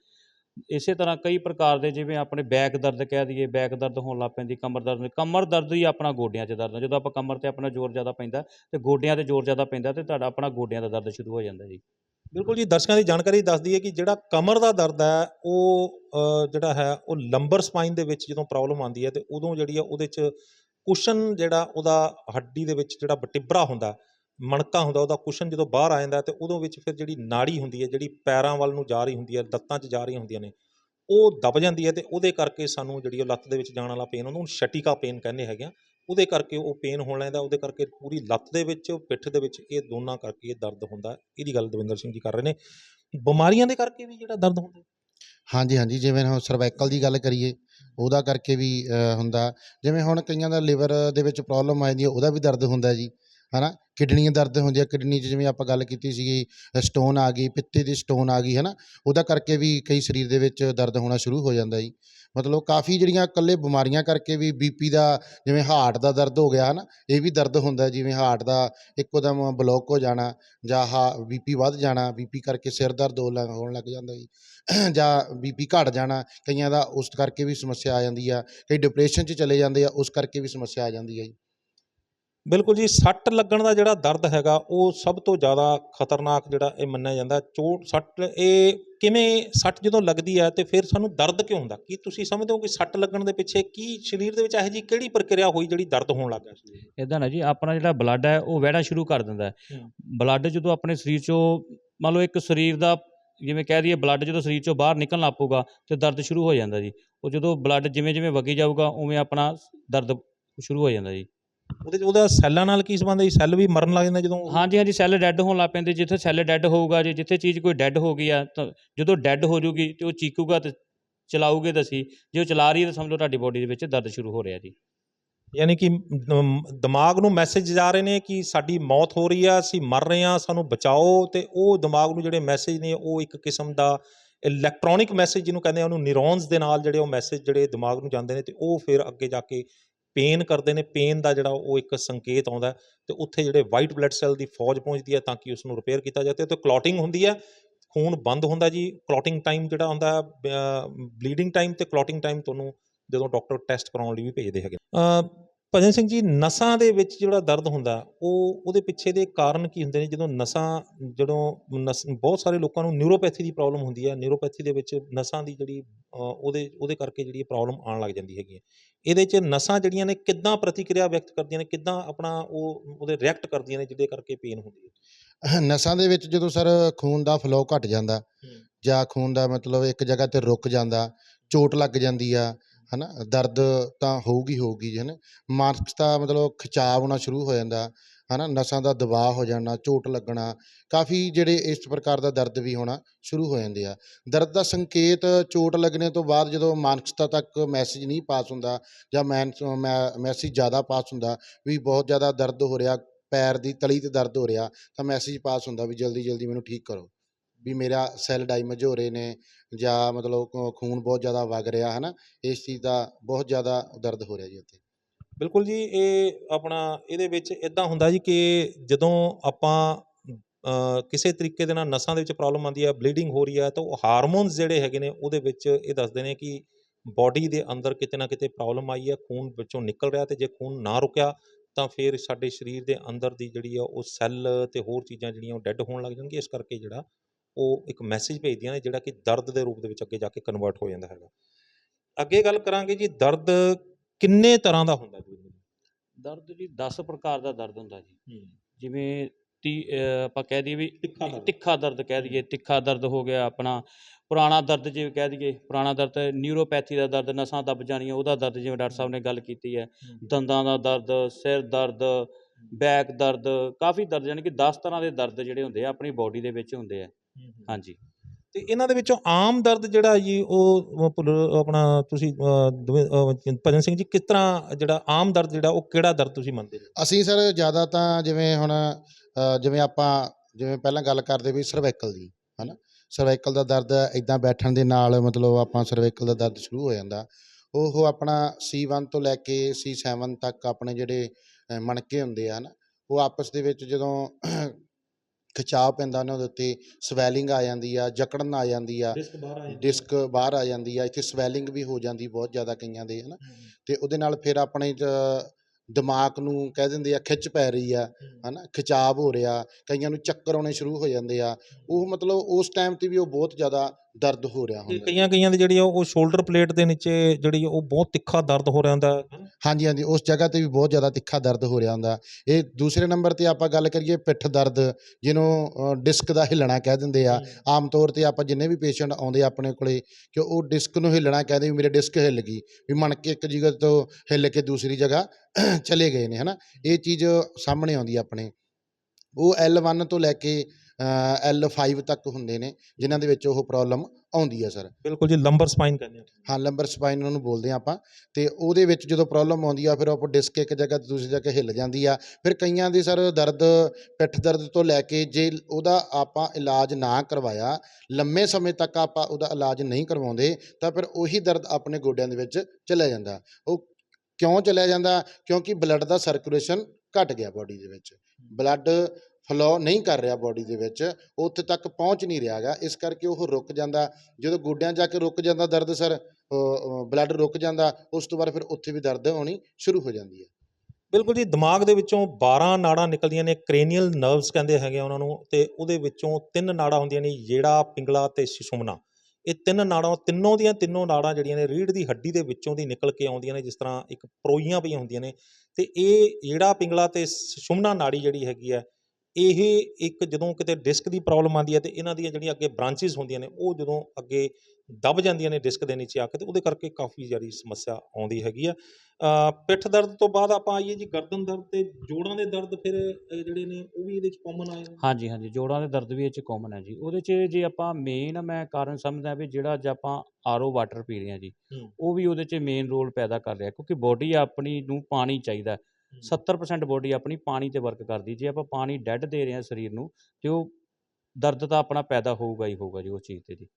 ਇਸੇ ਤਰ੍ਹਾਂ ਕਈ ਪ੍ਰਕਾਰ ਦੇ ਜਿਵੇਂ ਆਪਣੇ ਬੈਕ ਦਰਦ ਕਹਿ ਦਈਏ ਬੈਕ ਦਰਦ ਹੋਣ ਲੱਗ ਪੈਂਦੀ, ਕਮਰ ਦਰਦ ਕਮਰ ਦਰਦ ਹੀ ਆਪਣਾ ਗੋਡਿਆਂ 'ਚ ਦਰਦ ਜਦੋਂ ਆਪਾਂ ਕਮਰ ਤੇ ਆਪਣਾ ਜ਼ੋਰ ਜ਼ਿਆਦਾ ਪੈਂਦਾ ਤੇ ਗੋਡਿਆਂ ਤੇ ਜ਼ੋਰ ਜ਼ਿਆਦਾ ਪੈਂਦਾ ਤੇ ਤੁਹਾਡਾ ਆਪਣਾ ਗੋਡਿਆਂ ਦਾ ਦਰਦ ਸ਼ੁਰੂ ਹੋ ਜਾਂਦਾ ਜੀ। ਬਿਲਕੁਲ ਜੀ, ਦਰਸ਼ਕਾਂ ਦੀ ਜਾਣਕਾਰੀ ਦੱਸਦੀ ਹੈ ਕਿ ਜਿਹੜਾ ਕਮਰ ਦਾ ਦਰਦ ਹੈ, ਉਹ ਜਿਹੜਾ ਹੈ, ਉਹ ਲੰਬਰ ਸਪਾਈਨ ਦੇ ਵਿੱਚ ਜਦੋਂ ਪ੍ਰੋਬਲਮ ਆਉਂਦੀ ਹੈ ਤੇ ਉਦੋਂ ਜਿਹੜੀ ਆ ਉਹਦੇ 'ਚ ਕੁਸ਼ਨ ਜਿਹੜਾ ਉਹਦਾ ਹੱਡੀ ਦੇ ਵਿੱਚ ਜਿਹੜਾ ਵਟਿਬਰਾ ਹੁੰਦਾ, ਮਣਕਾ ਹੁੰਦਾ, ਉਹਦਾ ਕੁਸ਼ਨ ਜਦੋਂ ਬਾਹਰ ਆ ਜਾਂਦਾ ਤੇ ਉਦੋਂ ਵਿੱਚ ਫਿਰ ਜਿਹੜੀ ਨਾੜੀ ਹੁੰਦੀ ਹੈ, ਜਿਹੜੀ ਪੈਰਾਂ ਵੱਲ ਨੂੰ ਜਾ ਰਹੀ ਹੁੰਦੀ ਹੈ, ਲੱਤਾਂ 'ਚ ਜਾ ਰਹੀਆਂ ਹੁੰਦੀਆਂ ਨੇ, ਉਹ ਦਬ ਜਾਂਦੀ ਹੈ ਤੇ ਉਹਦੇ ਕਰਕੇ ਸਾਨੂੰ ਜਿਹੜੀ ਉਹ ਲੱਤ ਦੇ ਵਿੱਚ ਜਾਣ ਵਾਲਾ ਪੇਨ ਉਹਨੂੰ ਸ਼ਟਿਕਾ ਪੇਨ ਕਹਿੰਦੇ ਹੈਗੇ ਆ। ਉਹਦੇ ਕਰਕੇ ਉਹ ਪੇਨ ਹੋਣ ਲੈਂਦਾ ਉਹਦੇ ਕਰਕੇ ਪੂਰੀ ਲੱਤ ਦੇ ਵਿੱਚ, ਪਿੱਠ ਦੇ ਵਿੱਚ ਇਹ ਦੋਨਾਂ ਕਰਕੇ ਇਹ ਦਰਦ ਹੁੰਦਾ। ਇਹਦੀ ਗੱਲ ਦਵਿੰਦਰ ਸਿੰਘ ਜੀ ਕਰ ਰਹੇ ਨੇ। ਬਿਮਾਰੀਆਂ ਦੇ ਕਰਕੇ ਵੀ ਜਿਹੜਾ ਦਰਦ ਹੁੰਦਾ। ਹਾਂਜੀ ਹਾਂਜੀ, ਜਿਵੇਂ ਹੁਣ ਸਰਵਾਈਕਲ ਦੀ ਗੱਲ ਕਰੀਏ, ਉਹਦਾ ਕਰਕੇ ਵੀ ਹੁੰਦਾ। ਜਿਵੇਂ ਹੁਣ ਕਈਆਂ ਦਾ ਲਿਵਰ ਦੇ ਵਿੱਚ ਪ੍ਰੋਬਲਮ ਆ ਜਾਂਦੀ ਹੈ, ਉਹਦਾ ਵੀ ਦਰਦ ਹੁੰਦਾ ਜੀ, ਹਨਾ? ਕਿਡਨੀ ਦਰਦ ਹੁੰਦੀ ਆ ਕਿਡਨੀ 'ਚ ਜਿਵੇਂ ਆਪਾਂ ਗੱਲ ਕੀਤੀ ਸੀਗੀ ਸਟੋਨ ਆ ਗਈ, ਪਿੱਤੇ ਦੀ ਸਟੋਨ ਆ ਗਈ, ਹਨਾ? ਉਹਦਾ ਕਰਕੇ ਵੀ ਕਈ ਸਰੀਰ ਦੇ ਵਿੱਚ ਦਰਦ ਹੋਣਾ ਸ਼ੁਰੂ ਹੋ ਜਾਂਦਾ ਜੀ। ਮਤਲਬ ਕਾਫੀ ਜਿਹੜੀਆਂ ਇਕੱਲੇ ਬਿਮਾਰੀਆਂ ਕਰਕੇ ਵੀ ਬੀਪੀ ਦਾ ਜਿਵੇਂ ਹਾਰਟ ਦਾ ਦਰਦ ਹੋ ਗਿਆ ਹਨਾ, ਇਹ ਵੀ ਦਰਦ ਹੁੰਦਾ ਜਿਵੇਂ ਹਾਰਟ ਦਾ ਇੱਕੋਦਮ ਬਲੌਕ ਹੋ ਜਾਣਾ ਜਾਂ ਹਾ ਬੀਪੀ ਵੱਧ ਜਾਣਾ ਬੀਪੀ ਕਰਕੇ ਸਿਰ ਦਰਦ ਹੋਣ ਲੱਗ ਹੋਣ ਲੱਗ ਜਾਂਦਾ ਜੀ, ਜਾਂ ਬੀਪੀ ਘਟ ਜਾਣਾ, ਕਈਆਂ ਦਾ ਉਸ ਕਰਕੇ ਵੀ ਸਮੱਸਿਆ ਆ ਜਾਂਦੀ ਆ, ਕਈ ਡਿਪਰੈਸ਼ਨ 'ਚ ਚਲੇ ਜਾਂਦੇ ਆ, ਉਸ ਕਰਕੇ ਵੀ ਸਮੱਸਿਆ ਆ ਜਾਂਦੀ ਹੈ ਜੀ। ਬਿਲਕੁਲ ਜੀ ਸੱਟ ਲੱਗਣ ਦਾ ਜਿਹੜਾ ਦਰਦ ਹੈਗਾ ਉਹ ਸਭ ਤੋਂ ਜ਼ਿਆਦਾ ਖਤਰਨਾਕ ਜਿਹੜਾ ਇਹ ਮੰਨਿਆ ਜਾਂਦਾ। ਚੋਟ ਸੱਟ ਇਹ ਕਿਵੇਂ ਸੱਟ ਜਦੋਂ ਲੱਗਦੀ ਹੈ ਤੇ ਫਿਰ ਸਾਨੂੰ ਦਰਦ ਕਿਉਂ ਹੁੰਦਾ? ਕੀ ਤੁਸੀਂ ਸਮਝਦੇ ਹੋ ਕਿ ਸੱਟ ਲੱਗਣ ਦੇ ਪਿੱਛੇ ਕੀ ਸਰੀਰ ਦੇ ਵਿੱਚ ਇਹੋ ਜਿਹੀ ਕਿਹੜੀ ਪ੍ਰਕਿਰਿਆ ਹੋਈ ਜਿਹੜੀ ਦਰਦ ਹੋਣ ਲੱਗ ਗਿਆ ਇਦਾਂ ਨਾ ਜੀ ਆਪਣਾ ਜਿਹੜਾ ਬਲੱਡ ਹੈ ਉਹ ਵਹਿਣਾ ਸ਼ੁਰੂ ਕਰ ਦਿੰਦਾ ਹੈ। ਬਲੱਡ ਜਦੋਂ ਆਪਣੇ ਸਰੀਰ ਚੋਂ ਮੰਨ ਲਓ ਇੱਕ ਸਰੀਰ ਦਾ ਜਿਵੇਂ ਕਹਿ ਦਈਏ ਬਲੱਡ ਜਦੋਂ ਸਰੀਰ ਚੋਂ ਬਾਹਰ ਨਿਕਲਣ ਲੱਗ ਪਊਗਾ ਤੇ ਦਰਦ ਸ਼ੁਰੂ ਹੋ ਜਾਂਦਾ ਜੀ। ਉਹ ਜਦੋਂ ਬਲੱਡ ਜਿਵੇਂ ਜਿਵੇਂ ਵਗੀ ਜਾਊਗਾ ਉਵੇਂ ਆਪਣਾ ਦਰਦ ਸ਼ੁਰੂ ਹੋ ਜਾਂਦਾ ਜੀ। ਉਹਦੇ 'ਚ ਉਹਦਾ ਸੈੱਲਾਂ ਨਾਲ ਕੀ ਸੰਬੰਧ ਹੈ? ਜੀ ਸੈੱਲ ਵੀ ਮਰਨ ਲੱਗ ਜਾਂਦਾ ਜਦੋਂ ਹਾਂਜੀ ਹਾਂਜੀ ਸੈੱਲ ਡੈੱਡ ਹੋਣ ਲੱਗ ਪੈਂਦੇ। ਜਿੱਥੇ ਸੈੱਲ ਡੈੱਡ ਹੋਊਗਾ ਜੀ ਜਿੱਥੇ ਚੀਜ਼ ਕੋਈ ਡੈੱਡ ਹੋ ਗਈ ਆ ਤਾਂ ਜਦੋਂ ਡੈੱਡ ਹੋ ਜੂਗੀ ਤੇ ਉਹ ਚੀਕੂਗਾ ਤੇ ਚਲਾਊਗੇ ਤਾਂ ਅਸੀਂ ਜੇ ਉਹ ਚਲਾ ਰਹੀ ਹੈ ਤਾਂ ਸਮਝੋ ਤੁਹਾਡੀ ਬੋਡੀ ਦੇ ਵਿੱਚ ਦਰਦ ਸ਼ੁਰੂ ਹੋ ਰਿਹਾ ਜੀ। ਯਾਨੀ ਕਿ ਦਿਮਾਗ ਨੂੰ ਮੈਸੇਜ ਜਾ ਰਹੇ ਨੇ ਕਿ ਸਾਡੀ ਮੌਤ ਹੋ ਰਹੀ ਆ ਅਸੀਂ ਮਰ ਰਹੇ ਆ ਸਾਨੂੰ ਬਚਾਓ ਤੇ ਉਹ ਦਿਮਾਗ ਨੂੰ ਜਿਹੜੇ ਮੈਸੇਜ ਨੇ ਉਹ ਇੱਕ ਕਿਸਮ ਦਾ ਇਲੈਕਟ੍ਰੋਨਿਕ ਮੈਸੇਜ ਜਿਹਨੂੰ ਕਹਿੰਦੇ ਆ ਉਹਨੂੰ ਨਿਊਰੋਨਸ ਦੇ ਨਾਲ ਜਿਹੜੇ ਉਹ ਮੈਸੇਜ ਜਿਹੜੇ ਦਿਮਾਗ ਨੂੰ ਜਾਂਦੇ ਨੇ ਤੇ ਉਹ ਫਿਰ ਅੱਗੇ ਜਾ ਕੇ ਪੇਨ ਕਰਦੇ ਨੇ, ਪੇਨ ਦਾ ਜਿਹੜਾ ਉਹ ਇੱਕ ਸੰਕੇਤ ਆਉਂਦਾ ਹੈ ਤੇ ਉੱਥੇ ਜਿਹੜੇ ਵਾਈਟ ਬਲੱਡ ਸੈੱਲ ਦੀ ਫੌਜ ਪਹੁੰਚਦੀ ਹੈ ਤਾਂ ਕਿ ਉਸ ਨੂੰ ਰਿਪੇਅਰ ਕੀਤਾ ਜਾਵੇ ਤੇ ਕਲੌਟਿੰਗ ਹੁੰਦੀ ਹੈ, ਖੂਨ ਬੰਦ ਹੁੰਦਾ ਜੀ ਕਲੌਟਿੰਗ ਟਾਈਮ ਜਿਹੜਾ ਹੁੰਦਾ ਬਲੀਡਿੰਗ ਟਾਈਮ ਤੇ ਕਲੌਟਿੰਗ ਟਾਈਮ ਤੁਹਾਨੂੰ ਜਦੋਂ ਡਾਕਟਰ ਟੈਸਟ ਕਰਾਉਣ ਲਈ ਵੀ ਭੇਜਦੇ ਹੈਗੇ ਭਜਨ ਸਿੰਘ ਜੀ ਨਸਾਂ ਦੇ ਵਿੱਚ ਜਿਹੜਾ ਦਰਦ ਹੁੰਦਾ ਉਹ ਉਹਦੇ ਪਿੱਛੇ ਦੇ ਕਾਰਨ ਕੀ ਹੁੰਦੇ ਨੇ? ਜਦੋਂ ਨਸਾਂ ਜਦੋਂ ਬਹੁਤ ਸਾਰੇ ਲੋਕਾਂ ਨੂੰ ਨਿਊਰੋਪੈਥੀ ਦੀ ਪ੍ਰੋਬਲਮ ਹੁੰਦੀ ਹੈ ਨਿਊਰੋਪੈਥੀ ਦੇ ਵਿੱਚ ਨਸਾਂ ਦੀ ਜਿਹੜੀ ਉਹਦੇ ਉਹਦੇ ਕਰਕੇ ਜਿਹੜੀ ਪ੍ਰੋਬਲਮ ਆਉਣ ਲੱਗ ਜਾਂਦੀ ਹੈਗੀ ਹੈ। ਇਹਦੇ 'ਚ ਨਸਾਂ ਜਿਹੜੀਆਂ ਨੇ ਕਿੱਦਾਂ ਪ੍ਰਤੀਕਿਰਿਆ ਵਿਅਕਤ ਕਰਦੀਆਂ ਨੇ? ਕਿੱਦਾਂ ਆਪਣਾ ਉਹ ਉਹਦੇ ਰਿਐਕਟ ਕਰਦੀਆਂ ਨੇ ਜਿਹਦੇ ਕਰਕੇ ਪੇਨ ਹੁੰਦੀ ਹੈ? ਨਸਾਂ ਦੇ ਵਿੱਚ ਜਦੋਂ ਸਰ ਖੂਨ ਦਾ ਫਲੋ ਘਟ ਜਾਂਦਾ ਜਾਂ ਖੂਨ ਦਾ ਮਤਲਬ ਇੱਕ ਜਗ੍ਹਾ ਤੇ ਰੁਕ ਜਾਂਦਾ ਚੋਟ ਲੱਗ ਜਾਂਦੀ ਆ ਹਨਾ, ਦਰਦ ਤਾਂ ਹੋਊਗੀ ਹੋਊਗੀ ਜੀ, ਹਨਾ। ਮਾਨਸਿਕਤਾ ਮਤਲਬ ਖਿਚਾਵ ਹੋਣਾ ਸ਼ੁਰੂ ਹੋ ਜਾਂਦਾ, ਹਨਾ। ਨਸਾਂ ਦਾ ਦਬਾਅ ਹੋ ਜਾਣਾ, ਚੋਟ ਲੱਗਣਾ, ਕਾਫੀ ਜਿਹੜੇ ਇਸ ਪ੍ਰਕਾਰ ਦਾ ਦਰਦ ਵੀ ਹੋਣਾ ਸ਼ੁਰੂ ਹੋ ਜਾਂਦੇ ਆ। ਦਰਦ ਦਾ ਸੰਕੇਤ ਚੋਟ ਲੱਗਣੇ ਤੋਂ ਬਾਅਦ ਜਦੋਂ ਮਾਨਸਿਕਤਾ ਤੱਕ ਮੈਸੇਜ ਨਹੀਂ ਪਾਸ ਹੁੰਦਾ ਜਾਂ ਮੈਸੇਜ ਜ਼ਿਆਦਾ ਪਾਸ ਹੁੰਦਾ ਵੀ ਬਹੁਤ ਜ਼ਿਆਦਾ ਦਰਦ ਹੋ ਰਿਹਾ, ਪੈਰ ਦੀ ਤਲੀ ਤੇ ਦਰਦ ਹੋ ਰਿਹਾ, ਤਾਂ ਮੈਸੇਜ ਪਾਸ ਹੁੰਦਾ ਵੀ ਜਲਦੀ ਜਲਦੀ ਮੈਨੂੰ ਠੀਕ ਕਰੋ। ਵੀ ਮੇਰਾ ਸੈੱਲ ਡਾਈਮੇਜ ਹੋ ਰਹੇ ਨੇ ਜਾਂ ਮਤਲਬ ਖੂਨ ਬਹੁਤ ਜ਼ਿਆਦਾ ਵਗ ਰਿਹਾ ਹੈ ਨਾ ਇਸ ਚੀਜ਼ ਦਾ ਬਹੁਤ ਜ਼ਿਆਦਾ ਦਰਦ ਹੋ ਰਿਹਾ ਜੀ ਉੱਥੇ। ਬਿਲਕੁਲ ਜੀ, ਇਹ ਆਪਣਾ, ਇਹਦੇ ਵਿੱਚ ਇਦਾਂ ਹੁੰਦਾ ਜੀ ਕਿ ਜਦੋਂ ਆਪਾਂ ਕਿਸੇ ਤਰੀਕੇ ਦੇ ਨਾਲ ਨਸਾਂ ਦੇ ਵਿੱਚ ਪ੍ਰੋਬਲਮ ਆਉਂਦੀ ਹੈ ਬਲੀਡਿੰਗ ਹੋ ਰਹੀ ਹੈ ਤਾਂ ਉਹ ਹਾਰਮੋਨਸ ਜਿਹੜੇ ਹੈਗੇ ਨੇ, ਉਹਦੇ ਵਿੱਚ ਇਹ ਦੱਸਦੇ ਨੇ ਕਿ ਬਾਡੀ ਦੇ ਅੰਦਰ ਕਿਤੇ ਨਾ ਕਿਤੇ ਪ੍ਰੋਬਲਮ ਆਈ ਹੈ ਖੂਨ ਵਿੱਚੋਂ ਨਿਕਲ ਰਿਹਾ ਤੇ ਜੇ ਖੂਨ ਨਾ ਰੁਕਿਆ, ਤਾਂ ਫਿਰ ਸਾਡੇ ਸਰੀਰ ਦੇ ਅੰਦਰ ਦੀ ਜਿਹੜੀ ਆ ਉਹ ਸੈੱਲ ਤੇ ਹੋਰ ਚੀਜ਼ਾਂ ਜਿਹੜੀਆਂ ਉਹ ਡੈੱਡ ਹੋਣ ਲੱਗ ਜਾਣਗੀਆਂ, ਇਸ ਕਰਕੇ ਜਿਹੜਾ ਉਹ ਇੱਕ ਮੈਸੇਜ ਭੇਜਦੀਆਂ ਨੇ ਜਿਹੜਾ ਕਿ ਦਰਦ ਦੇ ਰੂਪ ਦੇ ਵਿੱਚ ਅੱਗੇ ਜਾ ਕੇ ਕਨਵਰਟ ਹੋ ਜਾਂਦਾ ਹੈਗਾ। ਅੱਗੇ ਗੱਲ ਕਰਾਂਗੇ ਜੀ ਦਰਦ ਕਿੰਨੇ ਤਰ੍ਹਾਂ ਦਾ ਹੁੰਦਾ ਜੀ? ਦਰਦ ਜੀ 10 ਪ੍ਰਕਾਰ ਦਾ ਦਰਦ ਹੁੰਦਾ ਜੀ। ਜਿਵੇਂ ਤੀ ਆਪਾਂ ਕਹਿ ਦਈਏ ਵੀ ਤਿੱਖਾ ਦਰਦ। ਤਿੱਖਾ ਦਰਦ ਕਹਿ ਦਈਏ ਤਿੱਖਾ ਦਰਦ ਹੋ ਗਿਆ ਆਪਣਾ। ਪੁਰਾਣਾ ਦਰਦ ਜਿਵੇਂ ਕਹਿ ਦਈਏ ਪੁਰਾਣਾ ਦਰਦ ਨਿਊਰੋਪੈਥੀ ਦਾ ਦਰਦ ਨਸਾਂ ਦੱਬ ਜਾਣੀਆਂ ਉਹਦਾ ਦਰਦ ਜਿਵੇਂ ਡਾਕਟਰ ਸਾਹਿਬ ਨੇ ਗੱਲ ਕੀਤੀ ਹੈ। ਦੰਦਾਂ ਦਾ ਦਰਦ ਸਿਰ ਦਰਦ ਬੈਕ ਦਰਦ ਕਾਫੀ ਦਰਦ ਯਾਨੀ ਕਿ 10 ਤਰ੍ਹਾਂ ਦੇ ਦਰਦ ਜਿਹੜੇ ਹੁੰਦੇ ਆ ਆਪਣੀ ਬਾਡੀ ਦੇ ਵਿੱਚ ਹੁੰਦੇ ਆ। ਹਾਂਜੀ। ਤੇ ਇਹਨਾਂ ਦੇ ਵਿੱਚੋਂ ਆਮ ਦਰਦ ਜਿਹੜਾ ਜੀ ਉਹ ਉਹ ਭੁੱਲ- ਆਪਣਾ ਤੁਸੀਂ ਭਜਨ ਸਿੰਘ ਜੀ ਕਿਸ ਤਰ੍ਹਾਂ ਜਿਹੜਾ ਆਮ ਦਰਦ ਜਿਹੜਾ ਉਹ ਕਿਹੜਾ ਦਰਦ ਤੁਸੀਂ ਮੰਨਦੇ ਹੋ? ਅਸੀਂ ਸਰ ਜ਼ਿਆਦਾ ਤਾਂ ਜਿਵੇਂ ਹੁਣ ਜਿਵੇਂ ਆਪਾਂ ਜਿਵੇਂ ਪਹਿਲਾਂ ਗੱਲ ਕਰਦੇ ਵੀ ਸਰਵਾਈਕਲ ਦੀ ਹਨਾ? ਸਰਵਾਈਕਲ ਦਾ ਦਰਦ ਇਦਾਂ ਬੈਠਣ ਦੇ ਨਾਲ ਮਤਲਬ ਆਪਾਂ ਸਰਵਾਈਕਲ ਦਾ ਦਰਦ ਸ਼ੁਰੂ ਹੋ ਜਾਂਦਾ। ਉਹ ਆਪਣਾ C1 ਤੋਂ ਲੈ ਕੇ C7 ਤੱਕ ਆਪਣੇ ਜਿਹੜੇ ਮਣਕੇ ਹੁੰਦੇ ਆ ਹਨਾ? ਉਹ ਆਪਸ ਦੇ ਵਿੱਚ ਜਦੋਂ ਖਿਚਾਵ ਪੈਂਦਾ ਉਹਨਾਂ ਦੇ ਉੱਤੇ ਸਵੈਲਿੰਗ ਆ ਜਾਂਦੀ ਆ ਜਕੜਨ ਆ ਜਾਂਦੀ ਆ ਡਿਸਕ ਬਾਹਰ ਆ ਡਿਸਕ ਬਾਹਰ ਆ ਜਾਂਦੀ ਆ ਇੱਥੇ ਸਵੈਲਿੰਗ ਵੀ ਹੋ ਜਾਂਦੀ ਬਹੁਤ ਜ਼ਿਆਦਾ ਕਈਆਂ ਦੇ ਹਨਾ। ਤੇ ਉਹਦੇ ਨਾਲ ਫਿਰ ਆਪਣੇ ਦਿਮਾਗ ਨੂੰ ਕਹਿ ਦਿੰਦੇ ਆ ਖਿੱਚ ਪੈ ਰਹੀ ਆ ਹਨਾ ਖਿਚਾਵ ਹੋ ਰਿਹਾ ਕਈਆਂ ਨੂੰ ਚੱਕਰ ਆਉਣੇ ਸ਼ੁਰੂ ਹੋ ਜਾਂਦੇ ਆ। ਉਹ ਮਤਲਬ ਉਸ ਟਾਈਮ ਤੇ ਵੀ ਉਹ ਬਹੁਤ ਜ਼ਿਆਦਾ ਦਰਦ ਹੋ ਰਿਹਾ ਤੇ ਹੁੰਦਾ। ਕਈਆਂ ਕਈਆਂ ਦੀ ਜਿਹੜੀ ਆ ਉਹ ਸ਼ੋਲਡਰ ਪਲੇਟ ਦੇ ਨੀਚੇ ਜਿਹੜੀ ਆ ਉਹ ਬਹੁਤ ਤਿੱਖਾ ਦਰਦ ਹੋ ਰਿਹਾ ਹੁੰਦਾ। ਹੈ। ਹਾਂਜੀ ਹਾਂਜੀ ਉਸ ਜਗ੍ਹਾ ਤੇ ਵੀ ਬਹੁਤ ਜ਼ਿਆਦਾ ਤਿੱਖਾ ਦਰਦ ਹੋ ਰਿਹਾ ਹੁੰਦਾ। ਇਹ ਦੂਸਰੇ ਨੰਬਰ ਤੇ ਆਪਾਂ ਗੱਲ ਕਰੀਏ ਪਿੱਠ ਦਰਦ ਜਿਹਨੂੰ ਡਿਸਕ ਦਾ ਹਿੱਲਣਾ ਕਹਿ ਦਿੰਦੇ ਆ। ਆਮ ਤੌਰ ਤੇ ਆਪਾਂ ਜਿੰਨੇ ਵੀ ਪੇਸ਼ੈਂਟ ਆਉਂਦੇ ਆ ਆਪਣੇ ਕੋਲੇ ਕਿ ਉਹ ਡਿਸਕ ਨੂੰ ਹਿੱਲਣਾ ਕਹਿੰਦੇ ਵੀ ਮੇਰੇ ਡਿਸਕ ਹਿੱਲ ਗਈ ਵੀ ਮਣ ਕੇ ਇੱਕ ਜਗ੍ਹਾ ਤੋਂ ਹਿੱਲ ਕੇ ਦੂਸਰੀ ਜਗ੍ਹਾ ਚਲੇ ਗਏ ਨੇ ਹਨਾ। ਇਹ ਚੀਜ਼ ਸਾਹਮਣੇ ਆਉਂਦੀ ਆ ਆਪਣੇ। ਉਹ L1 ਤੋਂ ਲੈ ਕੇ L5 ਤੱਕ ਹੁੰਦੇ ਨੇ ਜਿਨ੍ਹਾਂ ਦੇ ਵਿੱਚ ਉਹ ਪ੍ਰੋਬਲਮ ਆਉਂਦੀ ਆ ਸਰ ਬਿਲਕੁਲ ਜੀ ਲੰਬਰ ਸਪਾਈਨ ਕਹਿੰਦੇ ਆ। ਹਾਂ ਲੰਬਰ ਸਪਾਈਨ ਉਹਨੂੰ ਬੋਲਦੇ ਆ ਆਪਾਂ। ਤੇ ਉਹਦੇ ਵਿੱਚ ਜਦੋਂ ਪ੍ਰੋਬਲਮ ਆਉਂਦੀ ਆ ਫਿਰ ਉਹ ਡਿਸਕ ਇੱਕ ਜਗ੍ਹਾ ਤੋਂ ਦੂਸਰੀ ਜਗ੍ਹਾ ਹਿੱਲ ਜਾਂਦੀ ਆ। ਫਿਰ ਕਈਆਂ ਦੀ ਸਰ ਦਰਦ ਪਿੱਠ ਦਰਦ ਤੋਂ ਲੈ ਕੇ ਜੇ ਉਹਦਾ ਆਪਾਂ ਇਲਾਜ ਨਾ ਕਰਵਾਇਆ ਲੰਮੇ ਸਮੇਂ ਤੱਕ ਆਪਾਂ ਉਹਦਾ ਇਲਾਜ ਨਹੀਂ ਕਰਵਾਉਂਦੇ ਤਾਂ ਫਿਰ ਉਹੀ ਦਰਦ ਆਪਣੇ ਗੋਡਿਆਂ ਦੇ ਵਿੱਚ ਚਲਾ ਜਾਂਦਾ। ਉਹ ਕਿਉਂ ਚਲਿਆ ਜਾਂਦਾ? ਕਿਉਂਕਿ ਬਲੱਡ ਦਾ ਸਰਕੂਲੇਸ਼ਨ ਘਟ ਗਿਆ ਬਾਡੀ ਦੇ ਵਿੱਚ। ਬਲੱਡ ਫਲੋ ਨਹੀਂ ਕਰ ਰਿਹਾ ਬਾਡੀ ਦੇ ਵਿੱਚ, ਉੱਥੇ ਤੱਕ ਪਹੁੰਚ ਨਹੀਂ ਰਿਹਾਗਾ ਇਸ ਕਰਕੇ ਉਹ ਰੁਕ ਜਾਂਦਾ। ਜਦੋਂ ਗੋਡਿਆਂ ਜਾ ਕੇ ਰੁਕ ਜਾਂਦਾ ਦਰਦ ਸਰ ਬਲੱਡ ਰੁਕ ਜਾਂਦਾ, ਉਸ ਤੋਂ ਬਾਅਦ ਫਿਰ ਉੱਥੇ ਵੀ ਦਰਦ ਹੋਣੀ ਸ਼ੁਰੂ ਹੋ ਜਾਂਦੀ ਹੈ। ਬਿਲਕੁਲ ਜੀ, ਦਿਮਾਗ ਦੇ ਵਿੱਚੋਂ 12 ਨਾੜਾਂ ਨਿਕਲਦੀਆਂ ਨੇ ਕ੍ਰੇਨੀਅਲ ਨਰਵਸ ਕਹਿੰਦੇ ਹੈਗੇ ਉਹਨਾਂ ਨੂੰ, ਤੇ ਉਹਦੇ ਵਿੱਚੋਂ ਤਿੰਨ ਨਾੜਾਂ ਹੁੰਦੀਆਂ ਨੇ ਜਿਹੜਾ ਪਿੰਗਲਾ ਤੇ ਸੁਸ਼ੁਮਨਾ। ਇਹ ਤਿੰਨ ਨਾੜਾਂ, ਤਿੰਨੋਂ ਦੀਆਂ ਤਿੰਨੋਂ ਨਾੜਾਂ ਜਿਹੜੀਆਂ ਨੇ, ਰੀੜ੍ਹ ਦੀ ਹੱਡੀ ਦੇ ਵਿੱਚੋਂ ਦੀ ਨਿਕਲ ਕੇ ਆਉਂਦੀਆਂ ਨੇ, ਜਿਸ ਤਰ੍ਹਾਂ ਇੱਕ ਪਰੋਈਆਂ ਪਈਆਂ ਹੁੰਦੀਆਂ ਨੇ, ਤੇ ਇਹ ਜਿਹੜਾ ਪਿੰਗਲਾ ਤੇ ਸੁਸ਼ੁਮਨਾ ਨਾੜੀ ਜਿਹੜੀ ਹੈਗੀ ਹੈ ਇਹ ਇੱਕ ਜਦੋਂ ਕਿਤੇ ਡਿਸਕ ਦੀ ਪ੍ਰੋਬਲਮ ਆਉਂਦੀ ਹੈ ਤੇ ਇਹਨਾਂ ਦੀਆਂ ਜਿਹੜੀਆਂ ਅੱਗੇ ਬ੍ਰਾਂਚਿਸ ਹੁੰਦੀਆਂ ਨੇ ਉਹ ਜਦੋਂ ਅੱਗੇ ਦਬ ਜਾਂਦੀਆਂ ਨੇ ਡਿਸਕ ਦੇ ਨੀਚੇ ਆ ਕੇ ਤੇ ਉਹਦੇ ਕਰਕੇ ਕਾਫੀ ਜ਼ਿਆਦਾ ਸਮੱਸਿਆ ਆਉਂਦੀ ਹੈਗੀ ਆ ਪਿੱਠ ਦਰਦ ਤੋਂ ਬਾਅਦ ਆਪਾਂ ਆਈਏ ਜੀ ਗਰਦਨ ਦਰਦ ਤੇ ਜੋੜਾਂ ਦੇ ਦਰਦ ਫਿਰ ਜਿਹੜੇ ਨੇ ਉਹ ਵੀ ਇਹਦੇ ਚ ਕਾਮਨ ਆਏ ਨੇ ਹਾਂਜੀ ਹਾਂਜੀ ਜੋੜਾਂ ਦੇ ਦਰਦ ਵੀ ਇਹ 'ਚ ਕਾਮਨ ਹੈ ਜੀ ਉਹਦੇ 'ਚ ਜੇ ਆਪਾਂ ਮੇਨ ਮੈਂ ਕਾਰਨ ਸਮਝਦਾ ਵੀ ਜਿਹੜਾ ਅੱਜ ਆਪਾਂ ਆਰਓ ਵਾਟਰ ਪੀ ਰਹੇ ਹਾਂ ਜੀ। ਉਹ ਵੀ ਉਹਦੇ 'ਚ ਮੇਨ ਰੋਲ ਪੈਦਾ ਕਰ ਰਿਹਾ ਕਿਉਂਕਿ ਬੋਡੀ ਆਪਣੀ ਨੂੰ ਪਾਣੀ ਚਾਹੀਦਾ। 70% ਬੋਡੀ ਆਪਣੀ ਪਾਣੀ ਤੇ ਵਰਕ ਕਰਦੀ। ਜੇ ਆਪਾਂ ਪਾਣੀ ਡੈਡ ਦੇ ਰਹੇ ਹਾਂ ਸਰੀਰ ਨੂੰ ਤੇ ਉਹ ਦਰਦ ਤਾਂ ਆਪਣਾ ਪੈਦਾ ਹੋਊਗਾ ਹੀ ਹੋਊਗਾ ਜੀ ਉਸ ਚੀਜ਼ ਤੇ ਜੀ।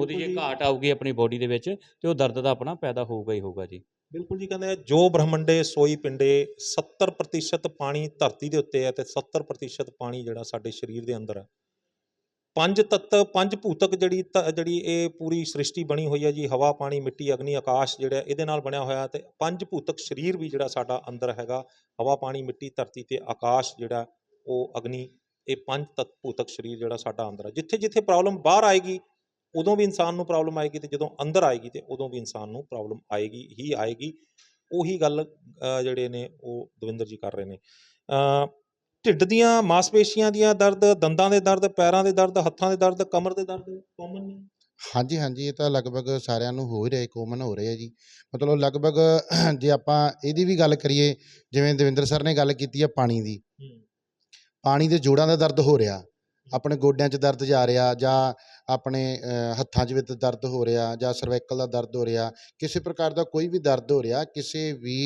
ਉਹਦੀ ਜੇ। ਘਾਟ ਆਊਗੀ ਆਪਣੀ ਬੋਡੀ ਦੇ ਵਿੱਚ ਤੇ ਉਹ ਦਰਦ ਤਾਂ ਆਪਣਾ ਪੈਦਾ ਹੋਊਗਾ ਹੀ ਹੋਊਗਾ ਜੀ। ਬਿਲਕੁਲ ਜੀ ਕਹਿੰਦੇ ਜੋ ਬ੍ਰਹਮੰਡੇ ਸੋਈ ਪਿੰਡੇ 70% ਪਾਣੀ ਧਰਤੀ ਦੇ ਉੱਤੇ ਹੈ ਤੇ 70% ਪਾਣੀ ਜਿਹੜਾ ਸਾਡੇ ਸਰੀਰ ਦੇ ਅੰਦਰ ਹੈ। ਪੰਜ ਤੱਤ, ਪੰਜ ਭੂਤਕ ਜਿਹੜੀ ਤ- ਜਿਹੜੀ ਇਹ ਪੂਰੀ ਸ੍ਰਿਸ਼ਟੀ ਬਣੀ ਹੋਈ ਹੈ ਜੀ, ਹਵਾ, ਪਾਣੀ, ਮਿੱਟੀ, ਅਗਨੀ, ਆਕਾਸ਼ ਜਿਹੜਾ ਇਹਦੇ ਨਾਲ ਬਣਿਆ ਹੋਇਆ ਤੇ ਪੰਜ ਭੂਤਕ ਸਰੀਰ ਵੀ ਜਿਹੜਾ ਸਾਡਾ ਅੰਦਰ ਹੈਗਾ, ਹਵਾ, ਪਾਣੀ, ਮਿੱਟੀ, ਧਰਤੀ ਤੇ ਆਕਾਸ਼ ਜਿਹੜਾ ਉਹ ਅਗਨੀ, ਇਹ ਪੰਜ ਤੱਤ ਭੂਤਕ ਸਰੀਰ ਜਿਹੜਾ ਸਾਡਾ ਅੰਦਰ ਹੈ। ਜਿੱਥੇ ਜਿੱਥੇ ਪ੍ਰੋਬਲਮ ਬਾਹਰ ਆਏਗੀ, ਉਦੋਂ ਵੀ ਇਨਸਾਨ ਨੂੰ ਪ੍ਰੋਬਲਮ ਆਏਗੀ ਤੇ ਜਦੋਂ ਅੰਦਰ ਆਏਗੀ ਤੇ ਉਦੋਂ ਵੀ ਇਨਸਾਨ ਨੂੰ ਪ੍ਰੋਬਲਮ ਆਏਗੀ, ਹੀ ਆਏਗੀ। ਉਹੀ ਗੱਲ ਜਿਹੜੇ ਨੇ ਉਹ ਦਵਿੰਦਰ ਜੀ ਕਰ ਰਹੇ ਨੇ। ਢਿੱਡ ਦੀਆਂ ਮਾਸਪੇਸ਼ੀਆਂ ਦੀਆਂ ਦਰਦ ਦੰਦਾਂ ਦੇ ਦਰਦ ਪੈਰਾਂ ਦੇ ਦਰਦ ਹੱਥਾਂ ਦੇ ਦਰਦ ਕਮਰ ਦੇ ਦਰਦ ਕਾਮਨ ਨੇ? ਹਾਂਜੀ ਹਾਂਜੀ ਇਹ ਤਾਂ ਲਗਭਗ ਸਾਰਿਆਂ ਨੂੰ ਹੋ ਹੀ ਰਿਹਾ ਕਾਮਨ ਹੋ ਰਿਹਾ ਜੀ। ਮਤਲਬ ਲਗਭਗ ਜੇ ਆਪਾਂ ਇਹਦੀ ਵੀ ਗੱਲ ਕਰੀਏ ਜਿਵੇਂ ਦਵਿੰਦਰ ਸਰ ਨੇ ਗੱਲ ਕੀਤੀ ਹੈ ਪਾਣੀ ਦੀ। ਪਾਣੀ ਦੇ ਜੋੜਾਂ ਦਾ ਦਰਦ ਹੋ ਰਿਹਾ। ਆਪਣੇ ਗੋਡਿਆਂ 'ਚ ਦਰਦ ਜਾ ਰਿਹਾ ਜਾਂ ਆਪਣੇ ਹੱਥਾਂ 'ਚ ਵੀ ਦਰਦ ਹੋ ਰਿਹਾ ਜਾਂ ਸਰਵਾਈਕਲ ਦਾ ਦਰਦ ਹੋ ਰਿਹਾ ਕਿਸੇ ਪ੍ਰਕਾਰ ਦਾ ਕੋਈ ਵੀ ਦਰਦ ਹੋ ਰਿਹਾ ਕਿਸੇ ਵੀ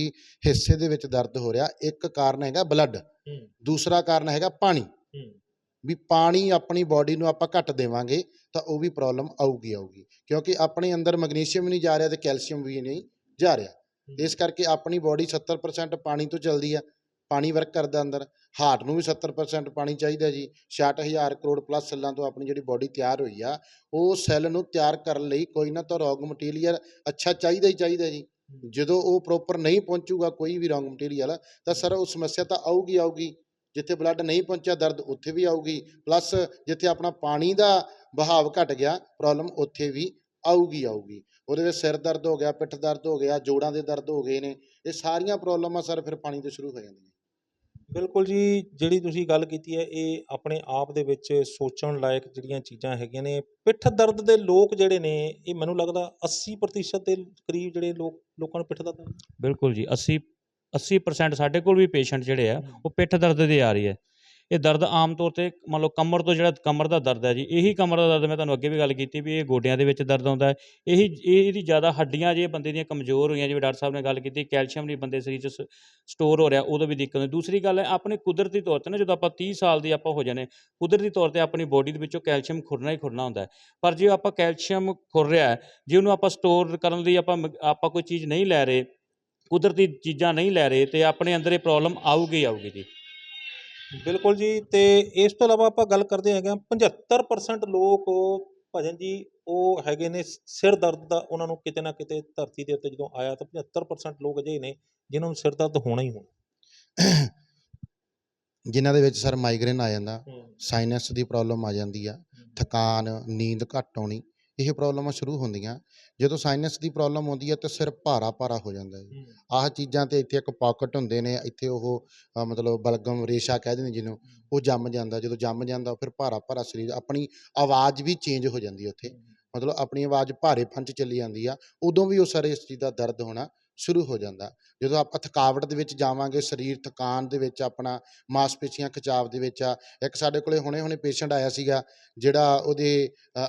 ਹਿੱਸੇ ਦੇ ਵਿੱਚ ਦਰਦ ਹੋ ਰਿਹਾ ਇੱਕ ਕਾਰਨ ਹੈਗਾ ਬਲੱਡ ਦੂਸਰਾ ਕਾਰਨ ਹੈਗਾ ਪਾਣੀ। ਵੀ ਪਾਣੀ ਆਪਣੀ ਬਾਡੀ ਨੂੰ ਆਪਾਂ ਘੱਟ ਦੇਵਾਂਗੇ ਤਾਂ ਉਹ ਵੀ ਪ੍ਰੋਬਲਮ ਆਊਗੀ ਆਊਗੀ। ਕਿਉਂਕਿ ਆਪਣੇ ਅੰਦਰ ਮੈਗਨੀਸ਼ੀਅਮ ਨਹੀਂ ਜਾ ਰਿਹਾ ਤੇ ਕੈਲਸ਼ੀਅਮ ਵੀ ਨਹੀਂ ਜਾ ਰਿਹਾ। ਇਸ ਕਰਕੇ ਆਪਣੀ ਬਾਡੀ 70% ਪਾਣੀ ਤੋਂ ਚੱਲਦੀ ਆ। ਪਾਣੀ ਵਰਕ ਕਰਦਾ ਅੰਦਰ। ਹਾਰਟ ਨੂੰ ਵੀ 70% ਪਾਣੀ ਚਾਹੀਦਾ ਜੀ 66000 ਕਰੋੜ ਪਲੱਸ ਸੈੱਲਾਂ ਤੋਂ ਆਪਣੀ ਜਿਹੜੀ ਬਾਡੀ ਤਿਆਰ ਹੋਈ ਆ ਉਹ ਸੈੱਲ ਨੂੰ ਤਿਆਰ ਕਰਨ ਲਈ ਕੋਈ ਨਾ ਤਾਂ ਰੋਗ ਮਟੀਰੀਅਲ ਅੱਛਾ ਚਾਹੀਦਾ ਹੀ ਚਾਹੀਦਾ ਜੀ। ਜਦੋਂ ਉਹ ਪ੍ਰੋਪਰ ਨਹੀਂ ਪਹੁੰਚੂਗਾ ਕੋਈ ਵੀ ਰੋਗ ਮਟੀਰੀਅਲ ਤਾਂ ਸਰ ਉਹ ਸਮੱਸਿਆ ਤਾਂ ਆਊਗੀ ਆਊਗੀ। ਜਿੱਥੇ ਬਲੱਡ ਨਹੀਂ ਪਹੁੰਚਿਆ ਦਰਦ ਉੱਥੇ ਵੀ ਆਊਗੀ। ਪਲੱਸ ਜਿੱਥੇ ਆਪਣਾ ਪਾਣੀ ਦਾ ਵਹਾਵ ਘਟ ਗਿਆ ਪ੍ਰੋਬਲਮ ਉੱਥੇ ਵੀ ਆਊਗੀ ਆਊਗੀ। ਉਹਦੇ ਵਿੱਚ ਸਿਰ ਦਰਦ ਹੋ ਗਿਆ ਪਿੱਠ ਦਰਦ ਹੋ ਗਿਆ ਜੋੜਾਂ ਦੇ ਦਰਦ ਹੋ ਗਏ ਨੇ। ਇਹ ਸਾਰੀਆਂ ਪ੍ਰੋਬਲਮਾਂ ਸਰ ਫਿਰ ਪਾਣੀ ਤੋਂ ਸ਼ੁਰੂ ਹੋ ਜਾਂਦੀਆਂ। ਬਿਲਕੁਲ ਜੀ ਜਿਹੜੀ ਤੁਸੀਂ ਗੱਲ ਕੀਤੀ ਹੈ ਇਹ ਆਪਣੇ ਆਪ ਦੇ ਵਿੱਚ ਸੋਚਣ ਲਾਇਕ ਜਿਹੜੀਆਂ ਚੀਜ਼ਾਂ ਹੈਗੀਆਂ ਨੇ ਪਿੱਠ ਦਰਦ ਦੇ ਲੋਕ ਜਿਹੜੇ ਨੇ ਇਹ ਮੈਨੂੰ ਲੱਗਦਾ 80% ਦੇ ਕਰੀਬ ਜਿਹੜੇ ਲੋਕ ਲੋਕਾਂ ਨੂੰ ਪਿੱਠ ਦਰਦ ਬਿਲਕੁਲ ਜੀ 80 80% ਸਾਡੇ ਕੋਲ ਵੀ ਪੇਸ਼ੈਂਟ ਜਿਹੜੇ ਆ ਉਹ ਪਿੱਠ ਦਰਦ ਦੇ ਆ ਰਹੀ ਹੈ। ਇਹ ਦਰਦ ਆਮ ਤੌਰ ਤੇ ਮੰਨ ਲਓ ਕਮਰ ਤੋਂ ਜਿਹੜਾ ਕਮਰ ਦਾ ਦਰਦ ਹੈ ਜੀ, ਇਹੀ ਕਮਰ ਦਾ ਦਰਦ ਮੈਂ ਤੁਹਾਨੂੰ ਅੱਗੇ ਵੀ ਗੱਲ ਕੀਤੀ ਵੀ ਇਹ ਗੋਡਿਆਂ ਦੇ ਵਿੱਚ ਦਰਦ ਆਉਂਦਾ ਹੈ। ਇਹੀ ਇਹ ਇਹਦੀ ਜ਼ਿਆਦਾ ਹੱਡੀਆਂ ਜੇ ਬੰਦੇ ਦੀਆਂ ਕਮਜ਼ੋਰ ਹੋਈਆਂ, ਜਿਵੇਂ ਡਾਕਟਰ ਸਾਹਿਬ ਨੇ ਗੱਲ ਕੀਤੀ, ਕੈਲਸ਼ੀਅਮ ਨਹੀਂ ਬੰਦੇ ਸਰੀਰ 'ਚ ਸਟੋਰ ਹੋ ਰਿਹਾ, ਉਦੋਂ ਵੀ ਦਿੱਕਤ ਹੁੰਦੀ। ਦੂਸਰੀ ਗੱਲ ਹੈ, ਆਪਣੇ ਕੁਦਰਤੀ ਤੌਰ ਤੇ ਨਾ ਜਦੋਂ ਆਪਾਂ 30 ਸਾਲ ਦੀ ਆਪਾਂ ਹੋ ਜਾਣੇ ਕੁਦਰਤੀ ਤੌਰ ਤੇ ਆਪਣੀ ਬੋਡੀ ਦੇ ਵਿੱਚੋਂ ਕੈਲਸ਼ੀਅਮ ਖੁਰਨਾ ਹੀ ਖੁਰਨਾ ਹੁੰਦਾ ਪਰ ਜੇ ਆਪਾਂ ਕੈਲਸ਼ੀਅਮ ਖੁਰ ਰਿਹਾ ਜੇ ਉਹਨੂੰ ਆਪਾਂ ਸਟੋਰ ਕਰਨ ਲਈ ਆਪਾਂ ਮ- ਆਪਾਂ ਕੋਈ ਚੀਜ਼ ਨਹੀਂ ਲੈ ਰਹੇ, ਕੁਦਰਤੀ ਚੀਜ਼ਾਂ ਨਹੀਂ ਲੈ ਰਹੇ ਤੇ ਆਪਣੇ ਅੰਦਰ ਇਹ ਪ੍ਰੋਬਲਮ ਆਊਗੀ ਹੀ ਆਊਗੀ ਜੀ। ਬਿਲਕੁਲ ਜੀ ਤੇ ਇਸ ਤੋਂ ਇਲਾਵਾ ਆਪਾਂ ਗੱਲ ਕਰਦੇ ਹੈਗੇ ਆ 75% ਲੋਕ ਭਜਨ ਜੀ ਉਹ ਹੈਗੇ ਨੇ ਸਿਰ ਦਰਦ ਦਾ ਉਹਨਾਂ ਨੂੰ ਕਿਤੇ ਨਾ ਕਿਤੇ ਧਰਤੀ ਦੇ ਉੱਤੇ ਜਦੋਂ ਆਇਆ ਤਾਂ 75% ਲੋਕ ਅਜਿਹੇ ਨੇ ਜਿਨ੍ਹਾਂ ਨੂੰ ਸਿਰ ਦਰਦ ਹੋਣਾ ਹੀ ਹੋਣਾ। ਜਿਨ੍ਹਾਂ ਦੇ ਵਿੱਚ ਸਰ ਮਾਈਗ੍ਰੇਨ ਆ ਜਾਂਦਾ ਸਾਈਨਸ ਦੀ ਪ੍ਰੋਬਲਮ ਆ ਜਾਂਦੀ ਆ ਥਕਾਨ ਨੀਂਦ ਘੱਟ ਆਉਣੀ ਇਹ ਪ੍ਰੋਬਲਮਾਂ ਸ਼ੁਰੂ ਹੁੰਦੀਆਂ। ਜਦੋਂ ਸਾਈਨਸ ਦੀ ਪ੍ਰੋਬਲਮ ਆਉਂਦੀ ਹੈ ਤਾਂ ਸਿਰ ਭਾਰਾ ਭਾਰਾ ਹੋ ਜਾਂਦਾ ਹੈ। ਆਹ ਚੀਜ਼ਾਂ ਤੇ ਇੱਥੇ ਇੱਕ ਪਾਕਟ ਹੁੰਦੇ ਨੇ ਇੱਥੇ ਉਹ ਅ, ਮਤਲਬ ਬਲਗਮ ਰੇਸ਼ਾ ਕਹਿ ਦਿੰਦੇ ਜਿਹਨੂੰ ਉਹ ਜੰਮ ਜਾਂਦਾ। ਜਦੋਂ ਜੰਮ ਜਾਂਦਾ ਫਿਰ ਭਾਰਾ ਭਾਰਾ ਸਰੀਰ ਆਪਣੀ ਆਵਾਜ਼ ਵੀ ਚੇਂਜ ਹੋ ਜਾਂਦੀ ਹੈ ਉੱਥੇ। ਮਤਲਬ ਆਪਣੀ ਆਵਾਜ਼ ਭਾਰੇ ਪੰਚ ਚੱਲੀ ਜਾਂਦੀ ਆ। ਉਦੋਂ ਵੀ ਉਹ ਸਾਰੇ ਇਸ ਚੀਜ਼ ਦਾ ਦਰਦ ਹੋਣਾ ਸ਼ੁਰੂ ਹੋ ਜਾਂਦਾ। ਜਦੋਂ ਆਪਾਂ ਥਕਾਵਟ ਦੇ ਵਿੱਚ ਜਾਵਾਂਗੇ, ਸਰੀਰ ਥਕਾਨ ਦੇ ਵਿੱਚ ਆਪਣਾ, ਮਾਸਪੇਸ਼ੀਆਂ ਖਿਚਾਵ ਦੇ ਵਿੱਚ ਆ। ਇੱਕ ਸਾਡੇ ਕੋਲੇ ਹੁਣੇ ਹੁਣੇ ਪੇਸ਼ੈਂਟ ਆਇਆ ਸੀਗਾ, ਜਿਹੜਾ ਉਹਦੇ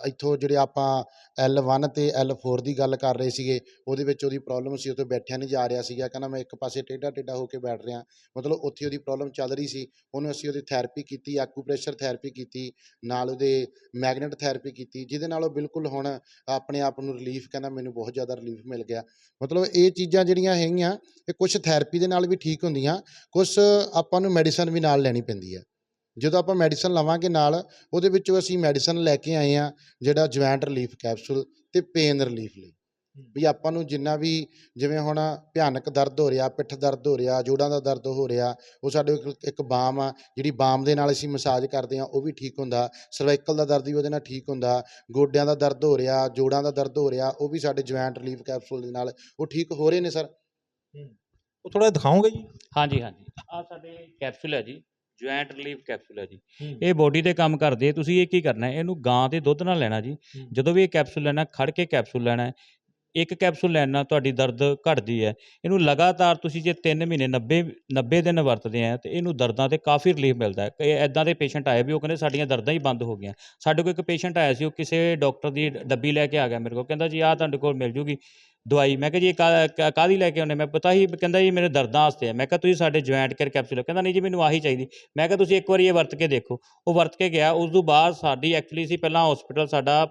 ਇੱਥੋਂ ਜਿਹੜੇ ਆਪਾਂ L1 ਤੇ L4 ਦੀ ਗੱਲ ਕਰ ਰਹੇ ਸੀਗੇ, ਉਹਦੇ ਵਿੱਚ ਉਹਦੀ ਪ੍ਰੋਬਲਮ ਸੀ, ਉੱਥੇ ਬੈਠਿਆ ਨਹੀਂ ਜਾ ਰਿਹਾ ਸੀਗਾ। ਕਹਿੰਦਾ, ਮੈਂ ਇੱਕ ਪਾਸੇ ਟੇਢਾ ਟੇਢਾ ਹੋ ਕੇ ਬੈਠ ਰਿਹਾ। ਮਤਲਬ ਉੱਥੇ ਉਹਦੀ ਪ੍ਰੋਬਲਮ ਚੱਲ ਰਹੀ ਸੀ। ਉਹਨੂੰ ਅਸੀਂ ਉਹਦੀ ਥੈਰੇਪੀ ਕੀਤੀ, ਐਕੂਪ੍ਰੈਸ਼ਰ ਥੈਰੇਪੀ ਕੀਤੀ, ਨਾਲ ਉਹਦੇ ਮੈਗਨੇਟ ਥੈਰੇਪੀ ਕੀਤੀ, ਜਿਹਦੇ ਨਾਲ ਉਹ ਬਿਲਕੁਲ ਹੁਣ ਆਪਣੇ ਆਪ ਨੂੰ ਰਿਲੀਫ ਕਹਿੰਦਾ, ਮੈਨੂੰ ਬਹੁਤ ਜ਼ਿਆਦਾ ਰਿਲੀਫ ਮਿਲ ਗਿਆ। ਮਤਲਬ ਇਹ ਚੀਜ਼ਾਂ ਜਿਹੜੀਆਂ ਹੈਗੀਆਂ, ਇਹ ਕੁਝ ਥੈਰੇਪੀ ਦੇ ਨਾਲ ਵੀ ਠੀਕ ਹੁੰਦੀਆਂ ਕੁਝ ਆਪਾਂ ਨੂੰ ਮੈਡੀਸਨ ਵੀ ਨਾਲ ਲੈਣੀ ਪੈਂਦੀ ਹੈ। ਜਦੋਂ ਆਪਾਂ ਮੈਡੀਸਨ ਲਵਾਂਗੇ ਨਾਲ, ਉਹਦੇ ਵਿੱਚੋਂ ਅਸੀਂ ਮੈਡੀਸਨ ਲੈ ਕੇ ਆਏ ਆ ਜਿਹੜਾ ਜੁਆਇੰਟ ਰਿਲੀਫ ਕੈਪਸੂਲ ਤੇ ਪੇਨ ਰਿਲੀਫ ਲਈ। ਵੀ ਆਪਾਂ ਨੂੰ ਜਿੰਨਾ ਵੀ ਜਿਵੇਂ ਹੁਣ ਭਿਆਨਕ ਦਰਦ ਹੋ ਰਿਹਾ ਪਿੱਠ ਦਰਦ ਹੋ ਰਿਹਾ ਜੋੜਾਂ ਦਾ ਦਰਦ ਹੋ ਰਿਹਾ ਉਹ ਸਾਡੇ ਕੋਲ ਇੱਕ ਬਾਮ ਆ ਜਿਹੜੀ ਬਾਮ ਦੇ ਨਾਲ ਅਸੀਂ ਮਸਾਜ ਕਰਦੇ ਆ ਉਹ ਵੀ ਠੀਕ ਹੁੰਦਾ। ਸਰਵਾਈਕਲ ਦਾ ਦਰਦ ਵੀ ਉਹਦੇ ਨਾਲ ਠੀਕ ਹੁੰਦਾ ਗੋਡਿਆਂ ਦਾ ਦਰਦ ਹੋ ਰਿਹਾ ਜੋੜਾਂ ਦਾ ਦਰਦ ਹੋ ਰਿਹਾ ਉਹ ਵੀ ਸਾਡੇ ਜੁਆਇੰਟ ਰਿਲੀਫ ਕੈਪਸੂਲ ਦੇ ਨਾਲ ਉਹ ਠੀਕ ਹੋ ਰਹੇ ਨੇ ਸਰ? ਉਹ ਥੋੜਾ ਦਿਖਾਓਗੇ ਜੀ? ਹਾਂਜੀ ਹਾਂਜੀ। ਆ ਸਾਡੇ ਕੈਪਸੂਲ ਹੈ ਜੀ ਜੁਆਇੰਟ ਰਿਲੀਫ ਕੈਪਸੂਲ ਹੈ ਜੀ। ਹੂੰ। ਇਹ ਬੋਡੀ ਤੇ ਕੰਮ ਕਰਦੇ। ਤੁਸੀਂ ਇਹ ਕੀ ਕਰਨਾ ਹੈ? ਇਹਨੂੰ ਗਾਂ ਦੇ ਦੁੱਧ ਨਾਲ ਲੈਣਾ ਜੀ। ਹੂੰ। ਜਦੋਂ ਵੀ ਇਹ ਕੈਪਸੂਲ ਲੈਣਾ ਖੜ ਕੇ ਕੈਪਸੂਲ ਲੈਣਾ ਹੈ। ਇੱਕ ਕੈਪਸੂਲ ਲੈਣ ਨਾਲ ਤੁਹਾਡੀ ਦਰਦ ਘਟਦੀ ਹੈ, ਇਹਨੂੰ ਲਗਾਤਾਰ ਤੁਸੀਂ ਜੇ 3 ਮਹੀਨੇ 90 90 ਦਿਨ ਵਰਤਦੇ ਆ, ਤੇ ਇਹਨੂੰ ਦਰਦਾਂ ਤੇ ਕਾਫੀ ਰਿਲੀਫ ਮਿਲਦਾ ਹੈ। ਕਈ ਐਦਾਂ ਦੇ ਪੇਸ਼ੈਂਟ ਆਏ ਵੀ ਉਹ ਕਹਿੰਦੇ ਸਾਡੀਆਂ ਦਰਦਾਂ ਹੀ ਬੰਦ ਹੋ ਗਈਆਂ। ਸਾਡੇ ਕੋਲ ਇੱਕ ਪੇਸ਼ੈਂਟ ਆਇਆ ਸੀ, ਉਹ ਕਿਸੇ ਡਾਕਟਰ ਦੀ ਡੱਬੀ ਲੈ ਕੇ ਆ ਗਿਆ ਮੇਰੇ ਕੋਲ, ਕਹਿੰਦਾ ਜੀ ਆਹ ਤੁਹਾਡੇ ਕੋਲ ਮਿਲ ਜੂਗੀ ਦਵਾਈ। ਮੈਂ ਕਿਹਾ ਜੀ ਇਹ ਕਾਹਦੀ ਲੈ ਕੇ ਆਉਂਦੇ? ਮੈਂ ਪਤਾ ਹੀ, ਕਹਿੰਦਾ ਜੀ ਮੇਰੇ ਦਰਦਾਂ ਵਾਸਤੇ ਹੈ ਮੈਂ ਕਿਹਾ ਤੁਸੀਂ ਸਾਡੇ ਜੁਆਇੰਟ ਕੇਅਰ ਕੈਪਸੂਲ ਕਹਿੰਦਾ ਨਹੀਂ ਜੀ ਮੈਨੂੰ ਆਹੀ ਚਾਹੀਦੀ। ਮੈਂ ਕਿਹਾ ਤੁਸੀਂ ਇੱਕ ਵਾਰੀ ਇਹ ਵਰਤ ਕੇ ਦੇਖੋ। ਉਹ ਵਰਤ ਕੇ ਗਿਆ, ਉਸ ਤੋਂ ਬਾਅਦ ਸਾਡੀ ਐਕਚੁਅਲੀ ਸੀ, ਪਹਿਲਾਂ ਹਸਪੀਟਲ ਸਾਡਾ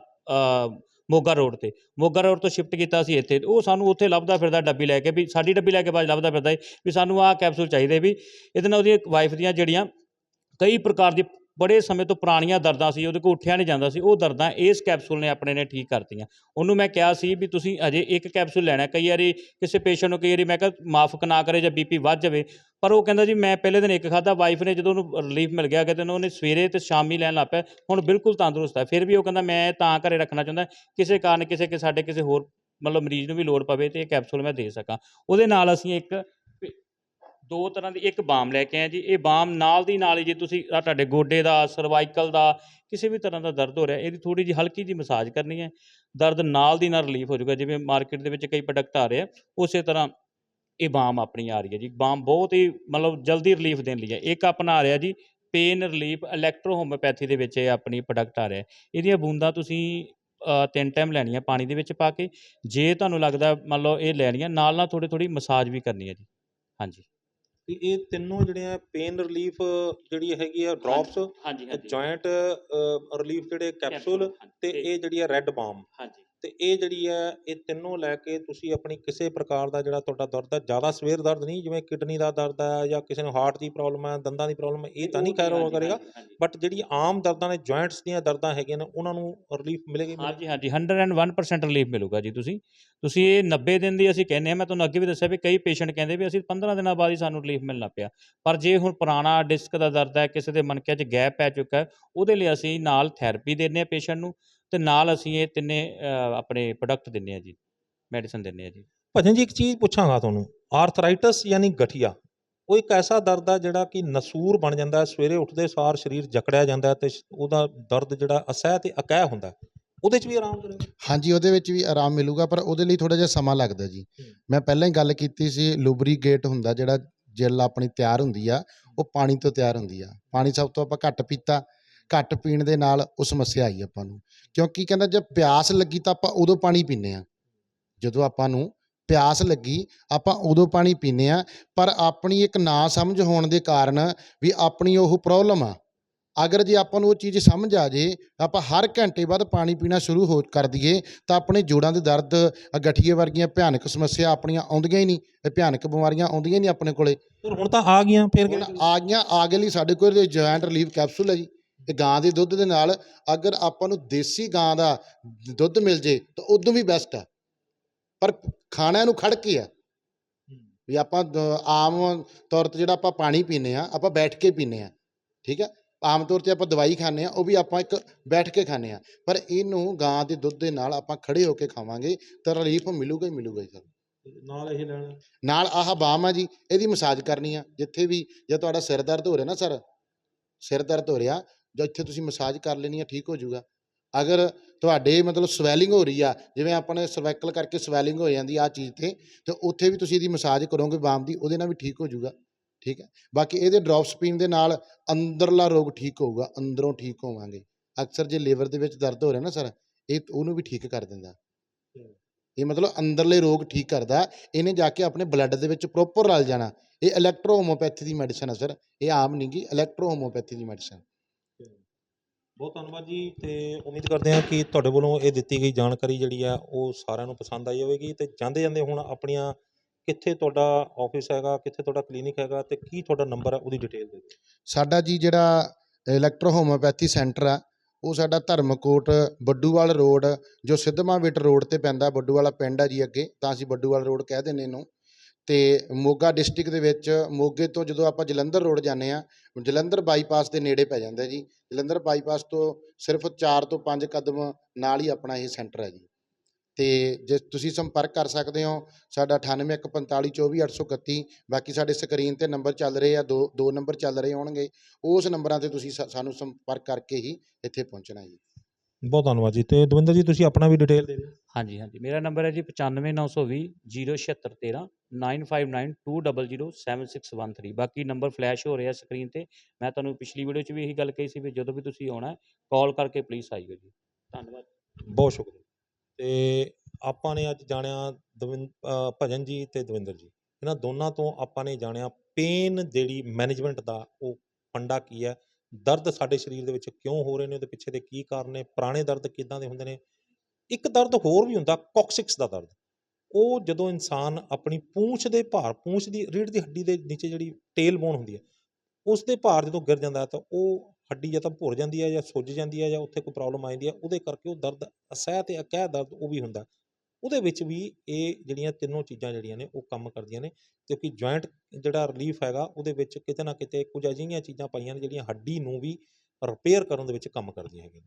ਮੋਗਾ ਰੋਡ ਤੇ। ਮੋਗਾ ਰੋਡ ਤੋਂ ਸ਼ਿਫਟ ਕੀਤਾ ਸੀ ਇੱਥੇ। ਉਹ ਸਾਨੂੰ ਉੱਥੇ ਲੱਭਦਾ ਫਿਰਦਾ ਡੱਬੀ ਲੈ ਕੇ ਵੀ, ਸਾਡੀ ਡੱਬੀ ਲੈ ਕੇ ਬਾਅਦ ਲੱਭਦਾ ਫਿਰਦਾ ਵੀ ਸਾਨੂੰ ਆਹ ਕੈਪਸੂਲ ਚਾਹੀਦੇ ਵੀ। ਇਹਦੇ ਨਾਲ ਉਹਦੀ ਵਾਈਫ ਦੀਆਂ ਜਿਹੜੀਆਂ ਕਈ ਪ੍ਰਕਾਰ ਦੀ ਬੜੇ ਸਮੇਂ ਤੋਂ ਪੁਰਾਣੀਆਂ ਦਰਦਾਂ ਸੀ, ਉਹਦੇ ਕੋਲ ਉੱਠਿਆ ਨਹੀਂ ਜਾਂਦਾ ਸੀ, ਉਹ ਦਰਦਾਂ ਇਸ ਕੈਪਸੂਲ ਨੇ ਆਪਣੇ ਨੇ ਠੀਕ ਕਰਤੀਆਂ। ਉਹਨੂੰ ਮੈਂ ਕਿਹਾ ਸੀ ਵੀ ਤੁਸੀਂ ਅਜੇ ਇੱਕ ਕੈਪਸੂਲ ਲੈਣਾ ਕਈ ਵਾਰੀ ਕਿਸੇ ਪੇਸ਼ੈਂਟ ਨੂੰ ਕਈ ਵਾਰੀ ਮੈਂ ਕਿਹਾ ਮਾਫਕ ਨਾ ਕਰੇ ਜਾਂ ਬੀਪੀ ਵੱਧ ਜਾਵੇ, ਪਰ ਉਹ ਕਹਿੰਦਾ ਜੀ ਮੈਂ ਪਹਿਲੇ ਦਿਨ ਇੱਕ ਖਾਦਾ ਵਾਈਫ ਨੇ ਜਦੋਂ ਉਹਨੂੰ ਰਿਲੀਫ ਮਿਲ ਗਿਆ ਕਿਤੇ ਉਹਨੇ ਸਵੇਰੇ ਤੇ ਸ਼ਾਮੀ ਲੈਣ ਲੱਗ ਪਿਆ, ਹੁਣ ਬਿਲਕੁਲ ਤੰਦਰੁਸਤ ਹੈ। ਫਿਰ ਵੀ ਉਹ ਕਹਿੰਦਾ ਮੈਂ ਤਾਂ ਘਰੇ ਰੱਖਣਾ ਚਾਹੁੰਦਾ, ਕਿਸੇ ਕਾਰਨ ਕਿਸੇ ਕਿ ਸਾਡੇ ਕਿਸੇ ਹੋਰ ਮਤਲਬ ਮਰੀਜ਼ ਨੂੰ ਵੀ ਲੋੜ ਪਵੇ ਤੇ ਇਹ ਕੈਪਸੂਲ ਮੈਂ ਦੇ ਸਕਾਂ। ਉਹਦੇ ਨਾਲ ਅਸੀਂ ਇੱਕ ਦੋ ਤਰ੍ਹਾਂ ਦੀ, ਇੱਕ ਬਾਮ ਲੈ ਕੇ ਆਏ ਜੀ, ਇਹ ਬਾਮ ਨਾਲ ਦੀ ਨਾਲ ਹੀ ਜੇ ਤੁਸੀਂ ਆਹ ਤੁਹਾਡੇ ਗੋਡੇ ਦਾ ਸਰਵਾਈਕਲ ਦਾ, ਕਿਸੇ ਵੀ ਤਰ੍ਹਾਂ ਦਾ ਦਰਦ ਹੋ ਰਿਹਾ, ਇਹਦੀ ਥੋੜੀ ਜਿਹੀ ਹਲਕੀ ਜਿਹੀ ਮਸਾਜ ਕਰਨੀ ਹੈ, ਦਰਦ ਨਾਲ ਦੀ ਨਾਲ ਰਿਲੀਫ ਹੋ ਜਾਊਗਾ, ਜਿਵੇਂ ਮਾਰਕੀਟ ਦੇ ਵਿੱਚ ਕਈ ਪ੍ਰੋਡਕਟ ਆ ਰਹੇ ਆ, ਉਸੇ ਤਰ੍ਹਾਂ ਇਹ ਬਾਮ ਆਪਣੀ ਆ ਰਹੀ ਹੈ ਜੀ, ਬਾਮ ਬਹੁਤ ਹੀ ਮਤਲਬ ਜਲਦੀ ਰਿਲੀਫ ਦੇਣ ਲਈ ਹੈ, ਇੱਕ ਆਪਣਾ ਆ ਰਿਹਾ ਜੀ ਪੇਨ ਰਿਲੀਫ ਇਲੈਕਟ੍ਰੋ ਹੋਮਿਓਪੈਥੀ ਦੇ ਵਿੱਚ ਇਹ ਆਪਣੀ ਪ੍ਰੋਡਕਟ ਆ ਰਿਹਾ ਇਹਦੀਆਂ ਬੂੰਦਾਂ ਤੁਸੀਂ ਤਿੰਨ ਟਾਈਮ ਲੈਣੀਆਂ ਪਾਣੀ ਦੇ ਵਿੱਚ ਪਾ ਕੇ, ਜੇ ਤੁਹਾਨੂੰ ਲੱਗਦਾ ਮੰਨ ਲਓ ਇਹ ਲੈਣੀਆਂ ਨਾਲ ਨਾਲ ਥੋੜੀ ਥੋੜੀ ਮਸਾਜ ਵੀ ਕਰਨੀ ਹੈ ਜੀ, ਹਾਂਜੀ। ਤੇ ਇਹ ਤਿੰਨੋਂ ਜਿਹੜੀਆਂ ਪੇਨ ਰਿਲੀਫ ਜਿਹੜੀ ਹੈਗੀ ਆ ਡ੍ਰੌਪਸ ਹਾਂਜੀ ਜੁਆਇੰਟ ਰਿਲੀਫ ਜਿਹੜੇ ਕੈਪਸੂਲ ਤੇ ਇਹ ਜਿਹੜੀ ਆ ਰੈੱਡ ਬਾਮ ਹਾਂਜੀ। ਤੇ ਇਹ ਜਿਹੜੀ ਹੈ ਇਹ ਤਿੰਨੋਂ ਲੈ ਕੇ ਤੁਸੀਂ ਆਪਣੀ ਕਿਸੇ ਪ੍ਰਕਾਰ ਦਾ ਜਿਹੜਾ ਤੁਹਾਡਾ ਦਰਦ ਹੈ ਜ਼ਿਆਦਾ ਸਵੇਰ ਦਰਦ ਨਹੀਂ ਜਿਵੇਂ ਕਿਡਨੀ ਦਾ ਦਰਦ ਹੈ ਜਾਂ ਕਿਸੇ ਨੂੰ ਹਾਰਟ ਦੀ ਪ੍ਰੋਬਲਮ ਹੈ ਦੰਦਾਂ ਦੀ ਪ੍ਰੋਬਲਮ ਹੈ ਇਹ ਤਾਂ ਨਹੀਂ ਖੈਰ ਕਰੇਗਾ। ਬਟ ਜਿਹੜੀ ਆਮ ਦਰਦਾਂ ਨੇ ਜੁਆਇੰਟਸ ਦੀਆਂ ਦਰਦਾਂ ਹੈਗੀਆਂ ਨੇ ਉਹਨਾਂ ਨੂੰ ਰਿਲੀਫ ਮਿਲੇਗੀ ਹਾਂਜੀ ਹਾਂਜੀ 101% ਰਿਲੀਫ ਮਿਲੂਗਾ ਜੀ ਤੁਸੀਂ। ਤੁਸੀਂ ਇਹ 90 ਦਿਨ ਦੀ ਅਸੀਂ ਕਹਿੰਦੇ ਆ ਮੈਂ ਤੁਹਾਨੂੰ ਅੱਗੇ ਵੀ ਦੱਸਿਆ ਵੀ ਕਈ ਪੇਸ਼ੈਂਟ ਕਹਿੰਦੇ ਵੀ ਅਸੀਂ 15 ਦਿਨਾਂ ਬਾਅਦ ਹੀ ਸਾਨੂੰ ਰਿਲੀਫ ਮਿਲਣਾ ਪਿਆ। ਪਰ ਜੇ ਹੁਣ ਪੁਰਾਣਾ ਡਿਸਕ ਦਾ ਦਰਦ ਹੈ ਕਿਸੇ ਦੇ ਮਣਕਿਆਂ 'ਚ ਗੈਪ ਪੈ ਚੁੱਕਾ ਹੈ ਉਹਦੇ ਲਈ ਅਸੀਂ ਨਾਲ ਥੈਰੇਪੀ ਦਿੰਦੇ ਆ ਪੇਸ਼ੈਂਟ ਨੂੰ। ਤੇ ਨਾਲ ਅਸੀਂ ਇਹ ਤਿੰਨੇ ਆਪਣੇ ਪ੍ਰੋਡਕਟ ਦਿੰਦੇ ਆ ਜੀ ਮੈਡੀਸਨ ਦਿੰਦੇ ਆ ਜੀ ਭਜਨ ਜੀ ਇੱਕ ਚੀਜ਼ ਪੁੱਛਾਂਗਾ ਤੁਹਾਨੂੰ ਆਰਥਰਾਈਟਸ ਯਾਨੀ ਗਠੀਆ ਉਹ ਇੱਕ ਐਸਾ ਦਰਦ ਹੈ ਜਿਹੜਾ ਕਿ ਨਸੂਰ ਬਣ ਜਾਂਦਾ ਹੈ ਸਵੇਰੇ ਉੱਠਦੇ ਸਾਰ ਸਰੀਰ ਜਕੜਿਆ ਜਾਂਦਾ ਤੇ ਉਹਦਾ ਦਰਦ ਜਿਹੜਾ ਅਸਹਿ ਤੇ ਅਕਹਿ ਹੁੰਦਾ। ਉਹਦੇ 'ਚ ਵੀ ਆਰਾਮ ਕਰੇਗਾ ਹਾਂਜੀ ਉਹਦੇ ਵਿੱਚ ਵੀ ਆਰਾਮ ਮਿਲੂਗਾ ਪਰ ਉਹਦੇ ਲਈ ਥੋੜਾ ਜਿਹਾ ਸਮਾਂ ਲੱਗਦਾ ਜੀ। ਮੈਂ ਪਹਿਲਾਂ ਹੀ ਗੱਲ ਕੀਤੀ ਸੀ ਲੂਬਰੀਗੇਟ ਹੁੰਦਾ ਜਿਹੜਾ ਜੈਲ ਆਪਣੀ ਤਿਆਰ ਹੁੰਦੀ ਆ ਉਹ ਪਾਣੀ ਤੋਂ ਤਿਆਰ ਹੁੰਦੀ ਆ ਪਾਣੀ ਸਭ ਤੋਂ ਆਪਾਂ ਘੱਟ ਪੀਤਾ ਘੱਟ ਪੀਣ ਦੇ ਨਾਲ ਉਹ ਸਮੱਸਿਆ ਆਈ ਆਪਾਂ ਨੂੰ। ਕਿਉਂਕਿ ਕਹਿੰਦਾ ਜਦ ਪਿਆਸ ਲੱਗੀ ਤਾਂ ਆਪਾਂ ਉਦੋਂ ਪਾਣੀ ਪੀਂਦੇ ਆ ਜਦੋਂ ਆਪਾਂ ਨੂੰ ਪਿਆਸ ਲੱਗੀ ਆਪਾਂ ਉਦੋਂ ਪਾਣੀ ਪੀਂਦੇ ਆ ਪਰ ਆਪਣੀ ਇੱਕ ਨਾ ਸਮਝ ਹੋਣ ਦੇ ਕਾਰਨ ਵੀ ਆਪਣੀ ਉਹ ਪ੍ਰੋਬਲਮ ਆ। ਅਗਰ ਜੇ ਆਪਾਂ ਨੂੰ ਉਹ ਚੀਜ਼ ਸਮਝ ਆ ਜੇ ਆਪਾਂ ਹਰ ਘੰਟੇ ਬਾਅਦ ਪਾਣੀ ਪੀਣਾ ਸ਼ੁਰੂ ਹੋ ਕਰ ਦਈਏ ਤਾਂ ਆਪਣੇ ਜੋੜਾਂ ਦੇ ਦਰਦ ਗਠੀਏ ਵਰਗੀਆਂ ਭਿਆਨਕ ਸਮੱਸਿਆ ਆਪਣੀਆਂ ਆਉਂਦੀਆਂ ਹੀ ਨਹੀਂ। ਇਹ ਭਿਆਨਕ ਬਿਮਾਰੀਆਂ ਆਉਂਦੀਆਂ ਹੀ ਨਹੀਂ ਆਪਣੇ ਕੋਲੇ। ਹੁਣ ਤਾਂ ਆ ਗਈਆਂ ਫਿਰ ਆ? ਗਈਆਂ ਆ ਗਏ ਲਈ ਸਾਡੇ ਕੋਲ ਜੁਆਇੰਟ ਰਿਲੀਫ ਕੈਪਸੂਲ ਹੈ ਜੀ। ਇਹ ਗਾਂ ਦੇ ਦੁੱਧ ਦੇ ਨਾਲ ਅਗਰ ਆਪਾਂ ਨੂੰ ਦੇਸੀ ਗਾਂ ਦਾ ਦੁੱਧ ਮਿਲ ਜੇ ਤਾਂ ਉਦੋਂ ਵੀ ਬੈਸਟ ਆ। ਪਰ ਖਾਣਾ ਨੂੰ ਖੜ ਕੇ ਆ? ਵੀ ਆਪਾਂ ਆਮ ਤੌਰ ਤੇ ਜਿਹੜਾ ਆਪਾਂ ਪਾਣੀ ਪੀਂਦੇ ਆ ਆਪਾਂ ਬੈਠ ਕੇ ਪੀਂਦੇ ਆ ਠੀਕ ਆ? ਆਮ ਤੌਰ ਤੇ ਆਪਾਂ ਦਵਾਈ ਖਾਂਦੇ ਆ ਉਹ ਵੀ ਆਪਾਂ ਇੱਕ ਬੈਠ ਕੇ ਖਾਂਦੇ ਆ ਪਰ ਇਹਨੂੰ ਗਾਂ ਦੇ ਦੁੱਧ ਦੇ ਨਾਲ ਆਪਾਂ ਖੜੇ ਹੋ ਕੇ ਖਾਵਾਂਗੇ ਤਾਂ ਰਿਲੀਫ ਮਿਲੂਗਾ ਹੀ ਮਿਲੂਗਾ ਸਾਨੂੰ। ਨਾਲ ਇਹ ਲੈਣਾ। ਨਾਲ ਆਹ ਬਾਮ ਆ ਜੀ ਇਹਦੀ ਮਸਾਜ ਕਰਨੀ ਆ। ਜਿੱਥੇ ਵੀ ਜੇ ਤੁਹਾਡਾ ਸਿਰ ਦਰਦ ਹੋ ਰਿਹਾ ਨਾ ਸਰ ਸਿਰ ਦਰਦ ਹੋ ਰਿਹਾ ਜਾਂ ਇੱਥੇ ਤੁਸੀਂ ਮਸਾਜ ਕਰ ਲੈਣੀ ਆ, ਠੀਕ ਹੋ ਜਾਊਗਾ। ਅਗਰ ਤੁਹਾਡੇ ਮਤਲਬ ਸਵੈਲਿੰਗ ਹੋ ਰਹੀ ਆ, ਜਿਵੇਂ ਆਪਣੇ ਸਰਵਾਈਕਲ ਕਰਕੇ ਸਵੈਲਿੰਗ ਹੋ ਜਾਂਦੀ ਆ ਚੀਜ਼ ਤੇ ਤੇ ਉੱਥੇ ਵੀ ਤੁਸੀਂ ਇਹਦੀ ਮਸਾਜ ਕਰੋਗੇ, ਬਾਮ ਦੀ, ਉਹਦੇ ਨਾਲ ਵੀ ਠੀਕ ਹੋ ਜਾਊਗਾ। ਠੀਕ ਹੈ? ਬਾਕੀ ਇਹਦੇ ਡ੍ਰੌਪਸ ਪੀਣ ਦੇ ਨਾਲ ਅੰਦਰਲਾ ਰੋਗ ਠੀਕ ਹੋਊਗਾ, ਅੰਦਰੋਂ ਠੀਕ ਹੋਵਾਂਗੇ। ਅਕਸਰ ਜੇ ਲੀਵਰ ਦੇ ਵਿੱਚ ਦਰਦ ਹੋ ਰਿਹਾ ਨਾ, ਸਰ, ਇਹ ਉਹਨੂੰ ਵੀ ਠੀਕ ਕਰ ਦਿੰਦਾ। ਇਹ ਮਤਲਬ ਅੰਦਰਲੇ ਰੋਗ ਠੀਕ ਕਰਦਾ, ਇਹਨੇ ਜਾ ਕੇ ਆਪਣੇ ਬਲੱਡ ਦੇ ਵਿੱਚ ਪ੍ਰੋਪਰ ਰਲ ਜਾਣਾ। ਇਹ ਇਲੈਕਟ੍ਰੋ ਹੋਮੋਪੈਥੀ ਦੀ ਮੈਡੀਸਨ ਹੈ ਸਰ। ਇਹ ਆਮ ਨਹੀਂ ਗੀ ਇਲੈਕਟ੍ਰੋ ਹੋਮੋਪੈਥੀ ਦੀ ਮੈਡੀਸਨ ਬਹੁਤ ਧੰਨਵਾਦ ਜੀ ਤੇ ਉਮੀਦ ਕਰਦੇ ਹਾਂ ਕਿ ਤੁਹਾਡੇ ਵੱਲੋਂ ਇਹ ਦਿੱਤੀ ਗਈ ਜਾਣਕਾਰੀ ਜਿਹੜੀ ਆ ਉਹ ਸਾਰਿਆਂ ਨੂੰ ਪਸੰਦ ਆਈ ਹੋਵੇਗੀ ਤੇ ਜਾਂਦੇ ਜਾਂਦੇ ਹੁਣ ਆਪਣੀਆਂ ਕਿੱਥੇ ਤੁਹਾਡਾ ਆਫਿਸ ਹੈਗਾ, ਕਿੱਥੇ ਤੁਹਾਡਾ ਕਲੀਨਿਕ ਹੈਗਾ ਤੇ ਕੀ ਤੁਹਾਡਾ ਨੰਬਰ ਹੈ ਉਹਦੀ ਡਿਟੇਲ ਦੇ ਦਿਓ। ਸਾਡਾ ਜੀ ਜਿਹੜਾ ਇਲੈਕਟ੍ਰੋ ਹੋਮੋਪੈਥੀ ਸੈਂਟਰ ਆ, ਉਹ ਸਾਡਾ ਧਰਮਕੋਟ ਬੱਡੂਵਾਲ ਰੋਡ, ਜੋ ਸਿੱਧਵਾਂ ਵਿਟ ਰੋਡ ਤੇ ਪੈਂਦਾ ਬੱਡੂਵਾਲਾ ਪਿੰਡ ਆ ਜੀ ਅੱਗੇ, ਤਾਂ ਅਸੀਂ ਬੱਡੂਵਾਲ ਰੋਡ ਕਹਿ ਦਿੰਦੇ ਇਹਨੂੰ। ਤੇ ਮੋਗਾ ਡਿਸਟ੍ਰਿਕਟ ਦੇ ਵਿੱਚ ਮੋਗੇ ਤੋਂ ਜਦੋਂ ਆਪਾਂ ਜਲੰਧਰ ਰੋਡ ਜਾਂਦੇ ਆ ਜਲੰਧਰ ਬਾਈਪਾਸ ਦੇ ਨੇੜੇ ਪੈ ਜਾਂਦਾ ਜੀ। ਜਲੰਧਰ ਬਾਈਪਾਸ ਤੋਂ ਸਿਰਫ 4 ਤੋਂ 5 ਕਦਮ ਨਾਲ ਹੀ ਆਪਣਾ ਇਹ ਸੈਂਟਰ ਹੈ ਜੀ। ਤੇ ਜੇ ਤੁਸੀਂ ਸੰਪਰਕ ਕਰ ਸਕਦੇ ਹੋ, ਸਾਡਾ 9814542831 ਬਾਕੀ ਸਾਡੇ ਸਕਰੀਨ ਤੇ ਨੰਬਰ ਚੱਲ ਰਹੇ ਆ, ਦੋ ਦੋ ਨੰਬਰ ਚੱਲ ਰਹੇ ਹੋਣਗੇ, ਉਸ ਨੰਬਰਾਂ ਤੇ ਤੁਸੀਂ ਸਾ- ਸਾਨੂੰ ਸੰਪਰਕ ਕਰਕੇ ਹੀ ਇੱਥੇ ਪਹੁੰਚਣਾ ਜੀ। ਬਹੁਤ ਧੰਨਵਾਦ ਜੀ। ਤੇ ਦਵਿੰਦਰ ਜੀ ਤੁਸੀਂ ਆਪਣਾ ਵੀ ਡਿਟੇਲ ਦੇ ਦਿਓ। ਹਾਂਜੀ ਹਾਂਜੀ। ਮੇਰਾ ਨੰਬਰ ਹੈ ਜੀ 95920 07613 9592007613 ਬਾਕੀ ਨੰਬਰ ਫਲੈਸ਼ ਹੋ ਰਿਹਾ ਸਕਰੀਨ ਤੇ। ਮੈਂ ਤੁਹਾਨੂੰ ਪਿਛਲੀ ਵੀਡੀਓ 'ਚ ਵੀ ਇਹੀ ਗੱਲ ਕਹੀ ਸੀ ਵੀ ਜਦੋਂ ਵੀ ਤੁਸੀਂ ਆਉਣਾ ਕਾਲ ਕਰਕੇ ਪਲੀਜ਼ ਆਈਓ ਜੀ। ਧੰਨਵਾਦ। ਬਹੁਤ ਸ਼ੁਕਰੀਆ। ਤੇ ਆਪਾਂ ਨੇ ਅੱਜ ਜਾਣਿਆ ਦਵਿੰ ਭਜਨ ਜੀ ਤੇ ਦਵਿੰਦਰ ਜੀ। ਇਹਨਾਂ ਦੋਨਾਂ ਤੋਂ ਆਪਾਂ ਨੇ ਜਾਣਿਆ ਪੇਨ ਜਿਹੜੀ ਮੈਨੇਜਮੈਂਟ ਦਾ ਉਹ ਫੰਡਾ ਕੀ ਹੈ। ਦਰਦ ਸਾਡੇ ਸਰੀਰ ਦੇ ਵਿੱਚ ਕਿਉਂ ਹੋ ਰਹੇ ਨੇ ਉਹਦੇ ਪਿੱਛੇ ਦੇ ਕੀ ਕਾਰਨ ਨੇ, ਪੁਰਾਣੇ ਦਰਦ ਕਿੱਦਾਂ ਦੇ ਹੁੰਦੇ ਨੇ, ਇੱਕ ਦਰਦ ਹੋਰ ਵੀ ਹੁੰਦਾ, ਕੋਕਸਿਕਸ ਦਾ ਦਰਦ। ਉਹ ਜਦੋਂ ਇਨਸਾਨ ਆਪਣੀ ਪੂੰਛ ਦੇ ਭਾਰ, ਪੂੰਛ ਦੀ ਰੀੜ ਦੀ ਹੱਡੀ ਦੇ ਨੀਚੇ ਜਿਹੜੀ ਟੇਲ ਬੋਨ ਹੁੰਦੀ ਹੈ, ਉਸ ਦੇ ਭਾਰ ਜਦੋਂ ਗਿਰ ਜਾਂਦਾ ਤਾਂ ਉਹ ਹੱਡੀ ਜਾਂ ਤਾਂ ਭੁਰ ਜਾਂਦੀ ਹੈ ਜਾਂ ਸੁੱਜ ਜਾਂਦੀ ਹੈ ਜਾਂ ਉੱਥੇ ਕੋਈ ਪ੍ਰੋਬਲਮ ਆ ਜਾਂਦੀ ਹੈ, ਉਹਦੇ ਕਰਕੇ ਉਹ ਦਰਦ, ਅਸਹਿ ਤੇ ਅਕਹਿ ਦਰਦ ਉਹ ਵੀ ਹੁੰਦਾ। ਉਹਦੇ ਵਿੱਚ ਵੀ ਇਹ ਜਿਹੜੀਆਂ ਤਿੰਨੋਂ ਚੀਜ਼ਾਂ ਜਿਹੜੀਆਂ ਨੇ ਉਹ ਕੰਮ ਕਰਦੀਆਂ ਨੇ, ਕਿਉਂਕਿ ਜੁਆਇੰਟ ਜਿਹੜਾ ਰਿਲੀਫ ਹੈਗਾ ਉਹਦੇ ਵਿੱਚ ਕਿਤੇ ਨਾ ਕਿਤੇ ਕੁਝ ਅਜਿਹੀਆਂ ਚੀਜ਼ਾਂ ਪਾਈਆਂ ਨੇ ਜਿਹੜੀਆਂ ਹੱਡੀ ਨੂੰ ਵੀ ਰਿਪੇਅਰ ਕਰਨ ਦੇ ਵਿੱਚ ਕੰਮ ਕਰਦੀਆਂ ਹੈਗੀਆਂ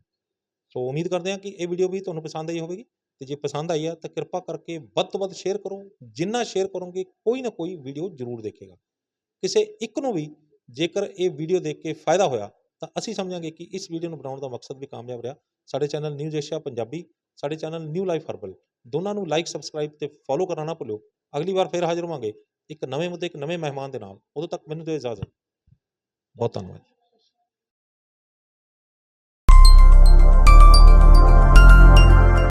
ਸੋ ਉਮੀਦ ਕਰਦੇ ਹਾਂ ਕਿ ਇਹ ਵੀਡੀਓ ਵੀ ਤੁਹਾਨੂੰ ਪਸੰਦ ਆਈ ਹੋਵੇਗੀ, ਤੇ ਜੇ ਪਸੰਦ ਆਈ ਆ ਤਾਂ ਕਿਰਪਾ ਕਰਕੇ ਵੱਧ ਤੋਂ ਵੱਧ ਸ਼ੇਅਰ ਕਰੋ, ਜਿੰਨਾ ਸ਼ੇਅਰ ਕਰੋਗੇ ਕੋਈ ਨਾ ਕੋਈ ਵੀਡੀਓ ਜ਼ਰੂਰ ਦੇਖੇਗਾ। ਕਿਸੇ ਇੱਕ ਨੂੰ ਵੀ ਜੇਕਰ ਇਹ ਵੀਡੀਓ ਦੇਖ ਕੇ ਫਾਇਦਾ ਹੋਇਆ ਤਾਂ ਅਸੀਂ ਸਮਝਾਂਗੇ ਕਿ ਇਸ ਵੀਡੀਓ ਨੂੰ ਬਣਾਉਣ ਦਾ ਮਕਸਦ ਵੀ ਕਾਮਯਾਬ ਰਿਹਾ। ਸਾਡੇ ਚੈਨਲ ਨਿਊਜ਼ ਏਸ਼ੀਆ ਪੰਜਾਬੀ, ਸਾਡੇ ਚੈਨਲ ਨਿਊ ਲਾਈਫ ਹਰਬਲ ਦੋਨਾਂ ਨੂੰ ਲਾਈਕ ਸਬਸਕ੍ਰਾਈਬ ਤੇ ਫੋਲੋ ਕਰਨਾ ਨਾ ਭੁੱਲਿਓ। ਅਗਲੀ ਵਾਰ ਫੇਰ ਹਾਜ਼ਰ ਹੋਵਾਂਗੇ ਇੱਕ ਨਵੇਂ ਮੁੱਦੇ, ਇੱਕ ਨਵੇਂ ਮਹਿਮਾਨ ਦੇ ਨਾਲ। ਉਦੋਂ ਤੱਕ ਮੈਨੂੰ ਦਿਓ ਇਜਾਜ਼ਤ। ਬਹੁਤ ਧੰਨਵਾਦ।